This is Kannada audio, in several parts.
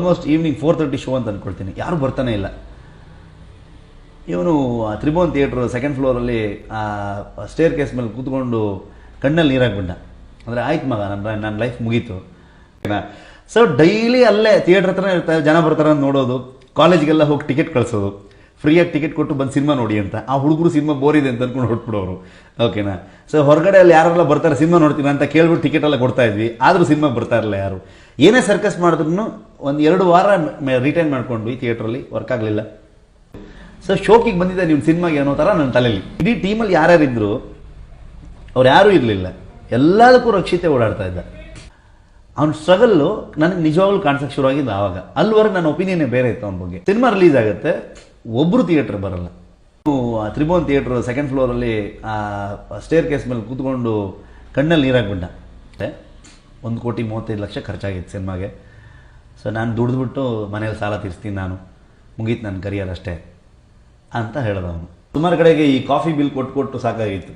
Almost evening four thirty show ಅಂತ ಅಂದ್ಕೊಳ್ತೀನಿ ಯಾರು ಬರ್ತಾನೆ ಇಲ್ಲ. ಇವನು ತ್ರಿಭುವನ್ ಥಿಯೇಟ್ರ್ ಸೆಕೆಂಡ್ ಫ್ಲೋರಲ್ಲಿ ಸ್ಟೇರ್ ಕೇಸ್ ಮೇಲೆ ಕೂತ್ಕೊಂಡು ಕಣ್ಣಲ್ಲಿ ನೀರಾಗ್ಬಿಟ್ಟ. ಅಂದರೆ ಆಯ್ತು ಮಗ ನನ್ನ ನನ್ನ ಲೈಫ್ ಮುಗೀತು. ಸೊ ಡೈಲಿ ಅಲ್ಲೇ ಥಿಯೇಟ್ರ್ ಹತ್ರ ಇರ್ತಾರೆ ಜನ ಬರ್ತಾರೆ ಅಂತ ನೋಡೋದು. ಕಾಲೇಜ್ಗೆಲ್ಲ ಹೋಗಿ ಟಿಕೆಟ್ ಕಳಿಸೋದು. ಫ್ರೀಯಾಗಿ ಟಿಕೆಟ್ ಕೊಟ್ಟು ಬಂದು ಸಿನಿಮಾ ನೋಡಿ ಅಂತ. ಆ ಹುಡುಗರು ಸಿನಿಮಾ ಬೋರಿದೆ ಅಂತ ಅಂದ್ಕೊಂಡು ಹೊಟ್ಬಿಡೋರು ಓಕೆನಾ? ಸೊ ಹೊರಗಡೆ ಅಲ್ಲಿ ಯಾರೆಲ್ಲ ಬರ್ತಾರೆ ಸಿನಿಮಾ ನೋಡ್ತೀನಿ ಅಂತ ಕೇಳ್ಬಿಟ್ಟು ಟಿಕೆಟ್ ಎಲ್ಲ ಕೊಡ್ತಾ ಇದ್ವಿ. ಆದರೂ ಸಿನಿಮಾ ಬರ್ತಾ ಇರಲಿಲ್ಲ ಯಾರು. ಏನೇ ಸರ್ಕಸ್ ಮಾಡಿದ್ರು ಒಂದು ಎರಡು ವಾರ ರಿಟೈನ್ ಮಾಡ್ಕೊಂಡ್ವಿ ಥಿಯೇಟ್ರಲ್ಲಿ ವರ್ಕ್ ಆಗಲಿಲ್ಲ. ಸೊ ಶೋಕಿಗೆ ಬಂದಿದ್ದೆ ನಿಮ್ಮ ಸಿನಿಮಾಗೆ ಅನ್ನೋ ಥರ ನನ್ನ ತಲೆಯಲ್ಲಿ ಇಡೀ ಟೀಮಲ್ಲಿ ಯಾರ್ಯಾರು ಇದ್ದರು ಅವ್ರು ಯಾರೂ ಇರಲಿಲ್ಲ. ಎಲ್ಲದಕ್ಕೂ ರಕ್ಷಿತೆ ಓಡಾಡ್ತಾ ಇದ್ದ. ಅವ್ನ ಸ್ಟ್ರಗಲ್ಲು ನನಗೆ ನಿಜವಾಗ್ಲೂ ಕಾಣಿಸಕ್ಕೆ ಶುರುವಾಗಿದ್ದು ಆವಾಗ. ಅಲ್ಲಿವರೆಗೆ ನನ್ನ ಒಪಿನಿಯನ್ನೇ ಬೇರೆ ಇತ್ತು ಅವನ ಬಗ್ಗೆ. ಸಿನಿಮಾ ರಿಲೀಸ್ ಆಗುತ್ತೆ ಒಬ್ಬರು ಥಿಯೇಟ್ರ್ ಬರಲ್ಲ. ತ್ರಿಭುವನ್ ಥಿಯೇಟ್ರ್ ಸೆಕೆಂಡ್ ಫ್ಲೋರಲ್ಲಿ ಸ್ಟೇರ್ ಕೇಸ್ ಮೇಲೆ ಕೂತ್ಕೊಂಡು ಕಣ್ಣಲ್ಲಿ ನೀರಾಗ್ಬಿಟ್ಟ. ಒಂದು ಕೋಟಿ ಮೂವತ್ತೈದು ಲಕ್ಷ ಖರ್ಚಾಗಿತ್ತು ಸಿನಿಮಾಗೆ. ಸೊ ನಾನು ದುಡಿದ್ಬಿಟ್ಟು ಮನೇಲಿ ಸಾಲ ತೀರಿಸ್ತೀನಿ ನಾನು. ಮುಗೀತು ನನ್ನ ಕರಿಯರ್ ಅಷ್ಟೇ ಅಂತ ಹೇಳಿದ ಅವನು ಸುಮಾರು ಕಡೆಗೆ ಈ ಕಾಫಿ ಬಿಲ್ ಕೊಟ್ಟು ಕೊಟ್ಟು ಸಾಕಾಗಿತ್ತು.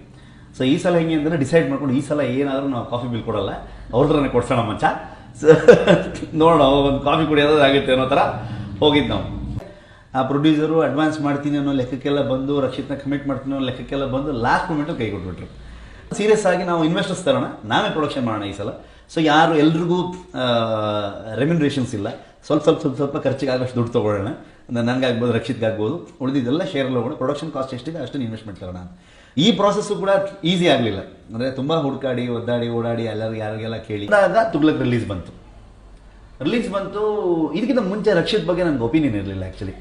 ಸೊ ಈ ಸಲ ಹೆಂಗೆ ಅಂದರೆ ಡಿಸೈಡ್ ಮಾಡ್ಕೊಂಡು ಈ ಸಲ ಏನಾದರೂ ನಾವು ಕಾಫಿ ಬಿಲ್ ಕೊಡಲ್ಲ. ಅವ್ರ ಹತ್ರನೇ ಕೊಡ್ಸೋಣ ಮಚ್ಚ. ಸೊ ನೋಡೋಣ ಒಂದು ಕಾಫಿ ಕುಡಿಯೋದು ಆಗುತ್ತೆ ಅನ್ನೋ ಥರ ಹೋಗಿದ್ದು ನಾವು. ಆ ಪ್ರೊಡ್ಯೂಸರು ಅಡ್ವಾನ್ಸ್ ಮಾಡ್ತೀನಿ ಅನ್ನೋ ಲೆಕ್ಕಕ್ಕೆಲ್ಲ ಬಂದು, ರಕ್ಷಿತ್ನ ಕಮಿಟ್ ಮಾಡ್ತೀನಿ ಅನ್ನೋ ಲೆಕ್ಕಕ್ಕೆಲ್ಲ ಬಂದು ಲಾಸ್ಟ್ ಮೂಮೆಂಟಲ್ಲಿ ಕೈ ಕೊಟ್ಬಿಟ್ರು. ಸೀರಿಯಸ್ ಆಗಿ ನಾವು ಇನ್ವೆಸ್ಟರ್ಸ್ ತರೋಣ. ನಾವೇ ಪ್ರೊಡಕ್ಷನ್ ಮಾಡೋಣ ಈ ಸಲ. ಸೊ ಯಾರು ಎಲ್ರಿಗೂ ರೆಮ್ಯುನರೇಷನ್ಸ್ ಇಲ್ಲ. ಸ್ವಲ್ಪ ಸ್ವಲ್ಪ ಸ್ವಲ್ಪ ಸ್ವಲ್ಪ ಖರ್ಚಿಗೆ ಆಗೋಷ್ಟು ದುಡ್ಡು ತೊಗೊಳ್ಳೋಣ. ನನಗಾಗ್ಬೋದು ರಕ್ಷಿತ್ಗಾಗ್ಬೋದು ಉಳಿದಿದ್ದೆಲ್ಲ ಶೇರಲ್ಲಿ ಹೋಗೋಣ ಪ್ರೊಡಕ್ಷನ್ ಕಾಸ್ಟ್ ಎಷ್ಟಿದೆ ಅಷ್ಟನ್ನು ಇನ್ವೆಸ್ಟ್ಮೆಂಟ್ ತರೋಣ ಈ ಪ್ರಾಸೆಸ್ಸು ಕೂಡ ಈಸಿ ಆಗಲಿಲ್ಲ. ಅಂದರೆ ತುಂಬ ಹುಡುಕಾಡಿ, ಒದ್ದಾಡಿ, ಓಡಾಡಿ ಎಲ್ಲರಿಗೂ ಯಾರಿಗೆಲ್ಲ ಕೇಳಿ. ತುಗ್ಲಕ್ ರಿಲೀಸ್ ಬಂತು. ರಿಲೀಸ್ ಬಂತು, ಇದಕ್ಕಿಂತ ಮುಂಚೆ ರಕ್ಷಿತ್ ಬಗ್ಗೆ ನನಗೆ ಒಪಿನಿಯನ್ ಇರಲಿಲ್ಲ ಆ್ಯಕ್ಚುಲಿ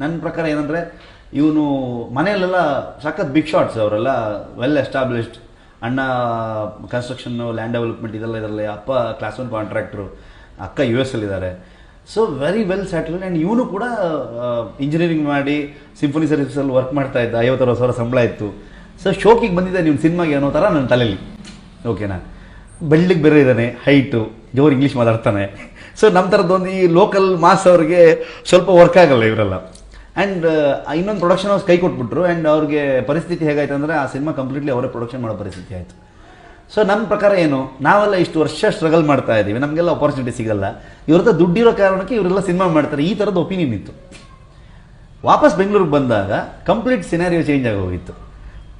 ನನ್ನ ಪ್ರಕಾರ ಏನಂದರೆ, ಇವನು ಮನೆಯಲ್ಲೆಲ್ಲ ಸಖತ್ ಬಿಗ್ ಶಾಟ್ಸ್ ಅವರೆಲ್ಲ ವೆಲ್ ಎಸ್ಟಾಬ್ಲಿಷ್ಡ್ ಅಣ್ಣ ಕನ್ಸ್ಟ್ರಕ್ಷನ್ನು ಲ್ಯಾಂಡ್ ಡೆವಲಪ್ಮೆಂಟ್ ಇದೆಲ್ಲ ಇದರಲ್ಲಿ ಅಪ್ಪ ಕ್ಲಾಸ್ ಒನ್ ಕಾಂಟ್ರಾಕ್ಟ್ರು ಅಕ್ಕ U S ಅಲ್ಲಿದ್ದಾರೆ so very well settled and ಇವನು ಕೂಡ ಇಂಜಿನಿಯರಿಂಗ್ ಮಾಡಿ ಸಿಂಫನಿ ಸರ್ವಿಸಲ್ಲಿ ವರ್ಕ್ ಮಾಡ್ತಾ ಇದ್ದ ಐವತ್ತರವತ್ತು ಸಾವಿರ ಸಂಬಳ ಇತ್ತು. ಸೊ ಶೋಕಿಗೆ ಬಂದಿದ್ದೆ ನಿಮ್ಮ ಸಿನಿಮಾಗೆ ಅನ್ನೋ ಥರ ನನ್ನ ತಲೆಯಲ್ಲಿ ಓಕೆನಾ ಬೆಳ್ಳಿಗೆ ಬೇರೆ ಇದ್ದಾನೆ ಹೈಟು ಜೋರು ಇಂಗ್ಲೀಷ್ ಮಾತಾಡ್ತಾನೆ. ಸೊ ನಮ್ಮ ಥರದ್ದೊಂದು ಈ ಲೋಕಲ್ ಮಾಸ್ ಅವ್ರಿಗೆ ಸ್ವಲ್ಪ ವರ್ಕ್ ಆಗಲ್ಲ ಇವರೆಲ್ಲ. ಆ್ಯಂಡ್ ಇನ್ನೊಂದು ಪ್ರೊಡಕ್ಷನ್ ಹೌಸ್ ಕೈ ಕೊಟ್ಬಿಟ್ರು. ಆ್ಯಂಡ್ ಅವ್ರಿಗೆ ಪರಿಸ್ಥಿತಿ ಹೇಗಾಯ್ತು ಅಂದರೆ ಆ ಸಿನಿಮಾ ಕಂಪ್ಲೀಟ್ಲಿ ಅವರೇ ಪ್ರೊಡಕ್ಷನ್ ಮಾಡೋ ಪರಿಸ್ಥಿತಿ ಆಯಿತು. ಸೊ ನಮ್ಮ ಪ್ರಕಾರ ಏನು? ನಾವೆಲ್ಲ ಇಷ್ಟು ವರ್ಷ ಸ್ಟ್ರಗಲ್ ಮಾಡ್ತಾ ಇದ್ದೀವಿ. ನಮಗೆಲ್ಲ ಅಪಾರ್ಚುನಿಟಿ ಸಿಗಲ್ಲ. ಇವ್ರ ಹತ್ರ ದುಡ್ಡಿರೋ ಕಾರಣಕ್ಕೆ ಇವರೆಲ್ಲ ಸಿನಿಮಾ ಮಾಡ್ತಾರೆ. ಈ ಥರದ ಒಪಿನಿಯನ್ ಇತ್ತು. ವಾಪಸ್ ಬೆಂಗಳೂರಿಗೆ ಬಂದಾಗ ಕಂಪ್ಲೀಟ್ ಸಿನಾರಿಯೋ ಚೇಂಜ್ ಆಗೋಗಿತ್ತು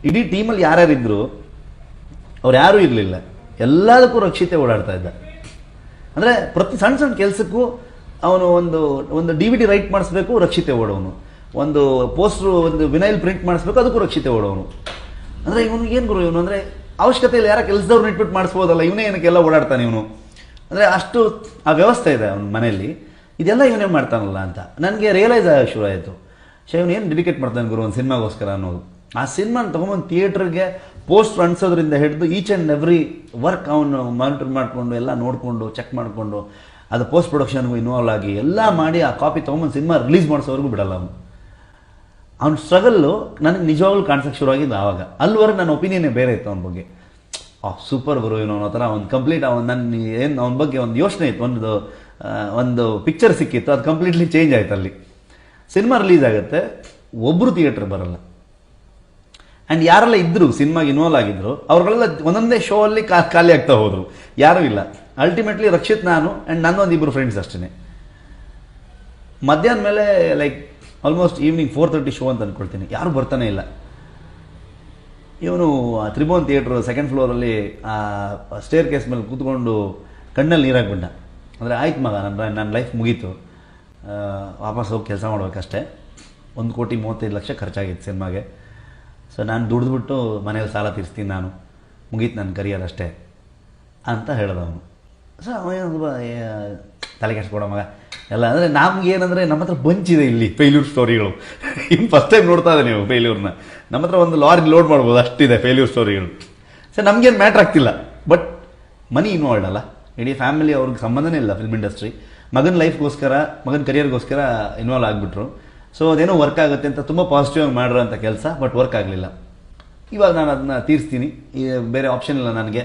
ಇಡೀ ಟೀಮಲ್ಲಿ ಯಾರ್ಯಾರು ಇದ್ರು ಅವ್ರು ಯಾರೂ ಇರಲಿಲ್ಲ. ಎಲ್ಲದಕ್ಕೂ ರಕ್ಷಿತೆ ಓಡಾಡ್ತಾ ಇದ್ದ. ಅಂದರೆ ಪ್ರತಿ ಸಣ್ಣ ಸಣ್ಣ ಕೆಲಸಕ್ಕೂ ಅವನು ಒಂದು ಒಂದು ಡಿ ವಿ ಡಿ ರೈಟ್ ಮಾಡಿಸ್ಬೇಕು, ರಕ್ಷಿತೆ ಓಡೋನು. ಒಂದು ಪೋಸ್ಟ್ರು, ಒಂದು ವಿನೈಲ್ ಪ್ರಿಂಟ್ ಮಾಡಿಸ್ಬೇಕು ಅದಕ್ಕೂ ರಕ್ಷಿತೆ ಓಡೋನು. ಅಂದರೆ ಇವನು ಏನು ಗುರು ಇವನು? ಅಂದರೆ ಅವಶ್ಯಕತೆ ಇಲ್ಲ ಯಾರ ಕೆಲಸದವ್ರು ಇಟ್ಬಿಟ್ಟು ಮಾಡಿಸ್ಬೋದಲ್ಲ, ಇವನೇ ಏನಕ್ಕೆಲ್ಲ ಓಡಾಡ್ತಾನೆ ಇವನು. ಅಂದರೆ ಅಷ್ಟು ಆ ವ್ಯವಸ್ಥೆ ಇದೆ ಅವನ ಮನೆಯಲ್ಲಿ. ಇದೆಲ್ಲ ಇವನೇ ಮಾಡ್ತಾನಲ್ಲ ಅಂತ. ನನಗೆ ರಿಯಲೈಸ್ ಆಗ ಶುರು ಆಯಿತು. ಸೊ ಇವನು ಏನು ಡೆಡಿಕೇಟ್ ಮಾಡ್ತಾನೆ ಗುರು ಒಂದು ಸಿನಿಮಾಗೋಸ್ಕರ ಅನ್ನೋದು? ಆ ಸಿನಿಮಾನ ತೊಗೊಂಬಂದು ಥಿಯೇಟ್ರಿಗೆ ಪೋಸ್ಟ್ ಅನ್ಸೋದ್ರಿಂದ ಹಿಡಿದು ಈಚ್ ಆ್ಯಂಡ್ ಎವ್ರಿ ವರ್ಕ್ ಅವನು ಮಾನಿಟರ್ ಮಾಡಿಕೊಂಡು, ಎಲ್ಲ ನೋಡಿಕೊಂಡು ಚೆಕ್ ಮಾಡಿಕೊಂಡು, ಅದು ಪೋಸ್ಟ್ ಪ್ರೊಡಕ್ಷನ್ಗೂ ಇನ್ವಾಲ್ವ್ ಆಗಿ, ಎಲ್ಲ ಮಾಡಿ ಆ ಕಾಪಿ ತೊಗೊಂಬಂದು ಸಿನಿಮಾ ರಿಲೀಸ್ ಮಾಡಿಸೋವರೆಗೂ ಬಿಡಲ್ಲ ಅವನು. ಅವ್ನ ಸ್ಟ್ರಗಲ್ಲು ನನಗೆ ನಿಜವಾಗ್ಲೂ ಕಾಣಿಸಕ್ಕೆ ಶುರುವಾಗಿದ್ದು ಆವಾಗ. ಅಲ್ಲಿವರೆಗೆ ನನ್ನ ಒಪಿನಿಯನ್ನೇ ಬೇರೆ ಇತ್ತು ಅವನ ಬಗ್ಗೆ. ಆ ಸೂಪರ್ ಗುರು ಏನೋ ಅನ್ನೋ ಥರ ಒಂದು ಕಂಪ್ಲೀಟ್ ಅವನು ನನ್ನ ಏನು ಅವನ ಬಗ್ಗೆ ಒಂದು ಯೋಚನೆ ಇತ್ತು. ಒಂದು ಒಂದು ಪಿಕ್ಚರ್ ಸಿಕ್ಕಿತ್ತು. ಅದು ಕಂಪ್ಲೀಟ್ಲಿ ಚೇಂಜ್ ಆಯ್ತು ಅಲ್ಲಿ. ಸಿನಿಮಾ ರಿಲೀಸ್ ಆಗುತ್ತೆ. ಒಬ್ಬರು ಥಿಯೇಟ್ರ್ ಬರಲ್ಲ. ಆ್ಯಂಡ್ ಯಾರೆಲ್ಲ ಇದ್ದರು ಸಿನಿಮಾಗೆ ಇನ್ವಾಲ್ವ್ ಆಗಿದ್ದರು ಅವ್ರುಗಳೆಲ್ಲ ಒಂದೊಂದೇ ಶೋ ಅಲ್ಲಿ ಖಾಲಿ ಆಗ್ತಾ ಹೋದರು. ಯಾರೂ ಇಲ್ಲ. ಅಲ್ಟಿಮೇಟ್ಲಿ ರಕ್ಷಿತ್ ನಾನು ಆ್ಯಂಡ್ ನನ್ನೊಂದು ಇಬ್ಬರು ಫ್ರೆಂಡ್ಸ್ ಅಷ್ಟೇ ಮಧ್ಯಾಹ್ನ ಮೇಲೆ like almost evening four thirty show ಅಂತ ಅಂದ್ಕೊಳ್ತೀನಿ ಯಾರು ಬರ್ತಾನೆ ಇಲ್ಲ. ಇವನು ತ್ರಿಭುವನ್ ಥಿಯೇಟ್ರ್ ಸೆಕೆಂಡ್ ಫ್ಲೋರಲ್ಲಿ ಸ್ಟೇರ್ ಕೇಸ್ ಮೇಲೆ ಕೂತ್ಕೊಂಡು ಕಣ್ಣಲ್ಲಿ ನೀರಾಗ್ಬಿಟ್ಟ. ಅಂದರೆ ಆಯ್ತು ಮಗ ನನ್ನ ನನ್ನ ಲೈಫ್ ಮುಗೀತು. ಆ, ವಾಪಸ್ ಹೋಗಿ ಕೆಲಸ ಮಾಡಬೇಕಷ್ಟೇ. ಒಂದು ಕೋಟಿ ಮೂವತ್ತೈದು ಲಕ್ಷ ಖರ್ಚಾಗಿತ್ತು ಸಿನಿಮಾಗೆ. ಸೊ ನಾನು ದುಡಿದ್ಬಿಟ್ಟು ಮನೇಲಿ ಸಾಲ ತೀರಿಸ್ತೀನಿ ನಾನು. ಮುಗೀತು ನನ್ನ ಕರಿಯರ್ ಅಷ್ಟೇ ಅಂತ ಹೇಳಿದವನು ಸೊ ಅವನು ತಲೆ ಕೆಡ್ಸ್ಕೊಡೋ ಮಗ. ಎಲ್ಲ ಅಂದರೆ ನಮ್ಗೆ ಏನಂದರೆ ನಮ್ಮ ಹತ್ರ ಬಂಚಿದೆ ಇಲ್ಲಿ ಫೇಲ್ಯೂರ್ ಸ್ಟೋರಿಗಳು ಇನ್ನು ಫಸ್ಟ್ ಟೈಮ್ ನೋಡ್ತಾ ಇದೆ ನೀವು ಫೇಲ್ಯೂರ್ನ ನಮ್ಮ ಹತ್ರ ಒಂದು ಲಾರಿ ಲೋಡ್ ಮಾಡ್ಬೋದು, ಅಷ್ಟಿದೆ ಫೇಲ್ಯೂರ್ ಸ್ಟೋರಿಗಳು ಸರ್, ನಮಗೇನು ಮ್ಯಾಟ್ರ್ ಆಗ್ತಿಲ್ಲ. ಬಟ್ ಮನಿ ಇನ್ವಾಲ್ಡ್ ಅಲ್ಲ. ಇಡೀ ಫ್ಯಾಮಿಲಿ ಅವ್ರಿಗೆ ಸಂಬಂಧನೇ ಇಲ್ಲ ಫಿಲ್ಮ್ ಇಂಡಸ್ಟ್ರಿ ಮಗನ ಲೈಫ್ಗೋಸ್ಕರ ಮಗನ ಕರಿಯರ್ಗೋಸ್ಕರ ಇನ್ವಾಲ್ವ್ ಆಗಿಬಿಟ್ರು. ಸೊ ಅದೇನೋ ವರ್ಕ್ ಆಗುತ್ತೆ ಅಂತ ತುಂಬ ಪಾಸಿಟಿವ್ ಆಗಿ ಮಾಡಿರೋ ಅಂತ ಕೆಲಸ ಬಟ್ ವರ್ಕ್ ಆಗಲಿಲ್ಲ. ಇವಾಗ ನಾನು ಅದನ್ನ ತೀರಿಸ್ತೀನಿ. ಬೇರೆ ಆಪ್ಷನ್ ಇಲ್ಲ ನನಗೆ.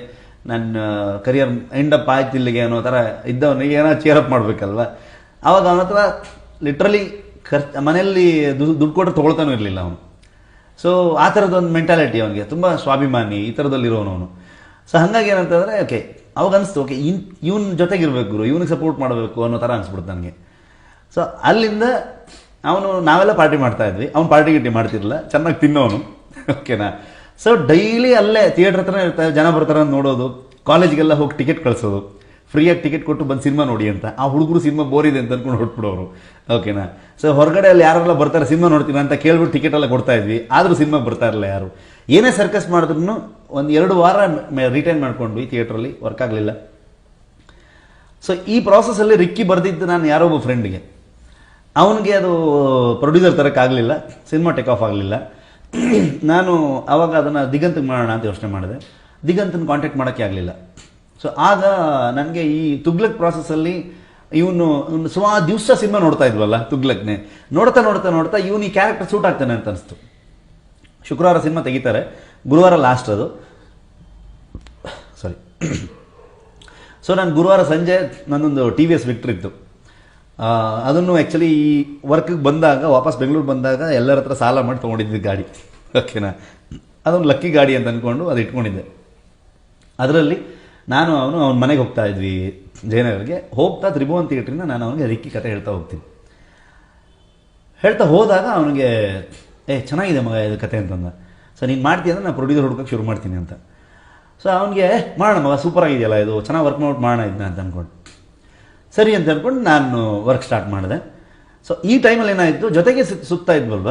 ನನ್ನ ಕರಿಯರ್ ಎಂಡ್ ಅಪ್ ಆಯ್ತಿಲ್ಲಿಗೆ ಅನ್ನೋ ಥರ ಇದ್ದವನಿಗೆ ಏನೋ ಚೇರ್ ಅಪ್ ಮಾಡಬೇಕಲ್ವ? ಆವಾಗ ಅವನ ಹತ್ರ ಲಿಟ್ರಲಿ ಖರ್ಚು, ಮನೆಯಲ್ಲಿ ದುಡ್ಡು ಕೊಟ್ಟರೆ ತೊಗೊಳ್ತಾನೂ ಇರಲಿಲ್ಲ ಅವನು. ಸೊ ಆ ಥರದೊಂದು ಮೆಂಟಾಲಿಟಿ ಅವನಿಗೆ, ತುಂಬ ಸ್ವಾಭಿಮಾನಿ, ಈ ಥರದಲ್ಲಿರೋನು ಅವನು. ಸೊ ಹಾಗಾಗಿ ಏನಂತಂದರೆ ಓಕೆ ಅವಾಗ ಅನಿಸ್ತು ಓಕೆ ಇನ್, ಇವನ ಜೊತೆಗಿರ್ಬೇಕು ಗುರು, ಇವನಿಗೆ ಸಪೋರ್ಟ್ ಮಾಡಬೇಕು ಅನ್ನೋ ಥರ ಅನಿಸ್ಬಿಡ್ತು ನನಗೆ. ಸೊ ಅಲ್ಲಿಂದ ಅವನು ನಾವೆಲ್ಲ ಪಾರ್ಟಿ ಮಾಡ್ತಾ ಇದ್ವಿ. ಅವ್ನು ಪಾರ್ಟಿ ಗಿಟ್ಟಿ ಮಾಡ್ತಿರಲಿಲ್ಲ, ಚೆನ್ನಾಗಿ ತಿನ್ನೋನು. ಓಕೆನಾ ಸೊ ಡೈಲಿ ಅಲ್ಲೇ ಥಿಯೇಟ್ರ್ ಹತ್ರ ಇರ್ತಾರೆ ಜನ ಬರ್ತಾರೆ ನೋಡೋದು ಕಾಲೇಜ್ಗೆಲ್ಲ ಹೋಗಿ ಟಿಕೆಟ್ ಕಳಿಸೋದು. ಫ್ರೀಯಾಗಿ ಟಿಕೆಟ್ ಕೊಟ್ಟು ಬಂದು ಸಿನಿಮಾ ನೋಡಿ ಅಂತ. ಆ ಹುಡುಗರು ಸಿನಿಮಾ ಬೋರ್ ಇದೆ ಅಂತ ಅಂದ್ಕೊಂಡು ಹೊಟ್ಬಿಡೋರು ಓಕೆನಾ ಸೊ ಹೊರಗಡೆ ಅಲ್ಲಿ ಯಾರೆಲ್ಲ ಬರ್ತಾರೆ ಸಿನಿಮಾ ನೋಡ್ತೀನಿ ಅಂತ ಕೇಳ್ಬಿಟ್ಟು ಟಿಕೆಟ್ ಎಲ್ಲ ಕೊಡ್ತಾ ಇದ್ವಿ. ಆದರೂ ಸಿನಿಮಾ ಬರ್ತಾ ಇರಲಿಲ್ಲ ಯಾರು. ಏನೇ ಸರ್ಕಸ್ ಮಾಡಿದ್ರು ಒಂದು ಎರಡು ವಾರ ರಿಟೈನ್ ಮಾಡ್ಕೊಂಡ್ವಿ ಥಿಯೇಟ್ರಲ್ಲಿ ವರ್ಕ್ ಆಗಲಿಲ್ಲ. ಸೊ ಈ ಪ್ರಾಸೆಸ್ಸಲ್ಲಿ ರಿಕ್ಕಿ ಬರೆದಿದ್ದು ನಾನು ಯಾರೋ ಒಬ್ಬ ಫ್ರೆಂಡ್ಗೆ ಅವನಿಗೆ ಅದು ಪ್ರೊಡ್ಯೂಸರ್ ತರೋಕ್ಕಾಗಲಿಲ್ಲ ಸಿನಿಮಾ ಟೇಕ್ ಆಫ್ ಆಗಲಿಲ್ಲ. ನಾನು ಆವಾಗ ಅದನ್ನು ದಿಗಂತಕ್ಕೆ ಮಾಡೋಣ ಅಂತ ಯೋಚನೆ ಮಾಡಿದೆ. ದಿಗಂತನ ಕಾಂಟ್ಯಾಕ್ಟ್ ಮಾಡೋಕ್ಕೆ ಆಗಲಿಲ್ಲ. ಸೊ ಆಗ ನನಗೆ ಈ ತುಗ್ಲಕ್ ಪ್ರಾಸೆಸ್ಸಲ್ಲಿ ಇವನು ಸುಮಾರು ದಿವಸ ಸಿನಿಮಾ ನೋಡ್ತಾ ಇದ್ವಲ್ಲ ತುಗ್ಲಕ್ನೆ. ನೋಡ್ತಾ ನೋಡ್ತಾ ನೋಡ್ತಾ ಇವನು ಈ ಕ್ಯಾರೆಕ್ಟರ್ ಸೂಟ್ ಆಗ್ತಾನೆ ಅಂತ ಅನಿಸ್ತು. ಶುಕ್ರವಾರ ಸಿನಿಮಾ ತೆಗಿತಾರೆ. ಗುರುವಾರ ಲಾಸ್ಟ್ ಅದು. ಸಾರಿ ಸೊ ನಾನು ಗುರುವಾರ ಸಂಜೆ ನನ್ನೊಂದು ಟಿ ವಿ ಎಸ್ ವಿಕ್ಟ್ರ್ ಇತ್ತು. ಅದನ್ನು ಆ್ಯಕ್ಚುಲಿ ಈ ವರ್ಕಿಗೆ ಬಂದಾಗ, ವಾಪಸ್ ಬೆಂಗಳೂರು ಬಂದಾಗ ಎಲ್ಲರ ಹತ್ರ ಸಾಲ ಮಾಡಿ ತೊಗೊಂಡಿದ್ದೆ ಗಾಡಿ. ಓಕೆನಾ ಅದೊಂದು ಲಕ್ಕಿ ಗಾಡಿ ಅಂತ ಅಂದ್ಕೊಂಡು ಅದು ಇಟ್ಕೊಂಡಿದ್ದೆ. ಅದರಲ್ಲಿ ನಾನು ಅವನು ಅವ್ನ ಮನೆಗೆ ಹೋಗ್ತಾ ಇದ್ವಿ, ಜಯನಗರ್ಗೆ. ಹೋಗ್ತಾ ತ್ರಿಭುವನ್ ಥಿಯೇಟ್ರಿಂದ ನಾನು ಅವನಿಗೆ ರಿಕ್ಕಿ ಕತೆ ಹೇಳ್ತಾ ಹೋಗ್ತೀನಿ. ಹೇಳ್ತಾ ಹೋದಾಗ ಅವನಿಗೆ, ಏ, ಚೆನ್ನಾಗಿದೆ ಮಗ ಇದು ಕತೆ ಅಂತಂದ. ಸೊ ನೀನು ಮಾಡ್ತೀಯ ಅಂದರೆ ನಾನು ಪ್ರೊಡ್ಯೂಸರ್ ಹುಡ್ಕೋಕೆ ಶುರು ಮಾಡ್ತೀನಿ ಅಂತ. ಸೊ ಅವನಿಗೆ ಮಾಡೋಣ ಮಗ ಸೂಪರ್ ಆಗಿದೆಯಲ್ಲ ಇದು, ಚೆನ್ನಾಗಿ ವರ್ಕ್ ಔಟ್ ಮಾಡೋಣ ಇದನ್ನ ಅಂತ ಅಂದ್ಕೊಂಡು ಸರಿ ಅಂತ ಅಂದ್ಕೊಂಡು ನಾನು ವರ್ಕ್ ಸ್ಟಾರ್ಟ್ ಮಾಡಿದೆ. ಸೊ ಈ ಟೈಮಲ್ಲಿ ಏನಾಯಿತು, ಜೊತೆಗೆ ಸುತ್- ಸುತ್ತಾ ಇದ್ವಲ್ವ?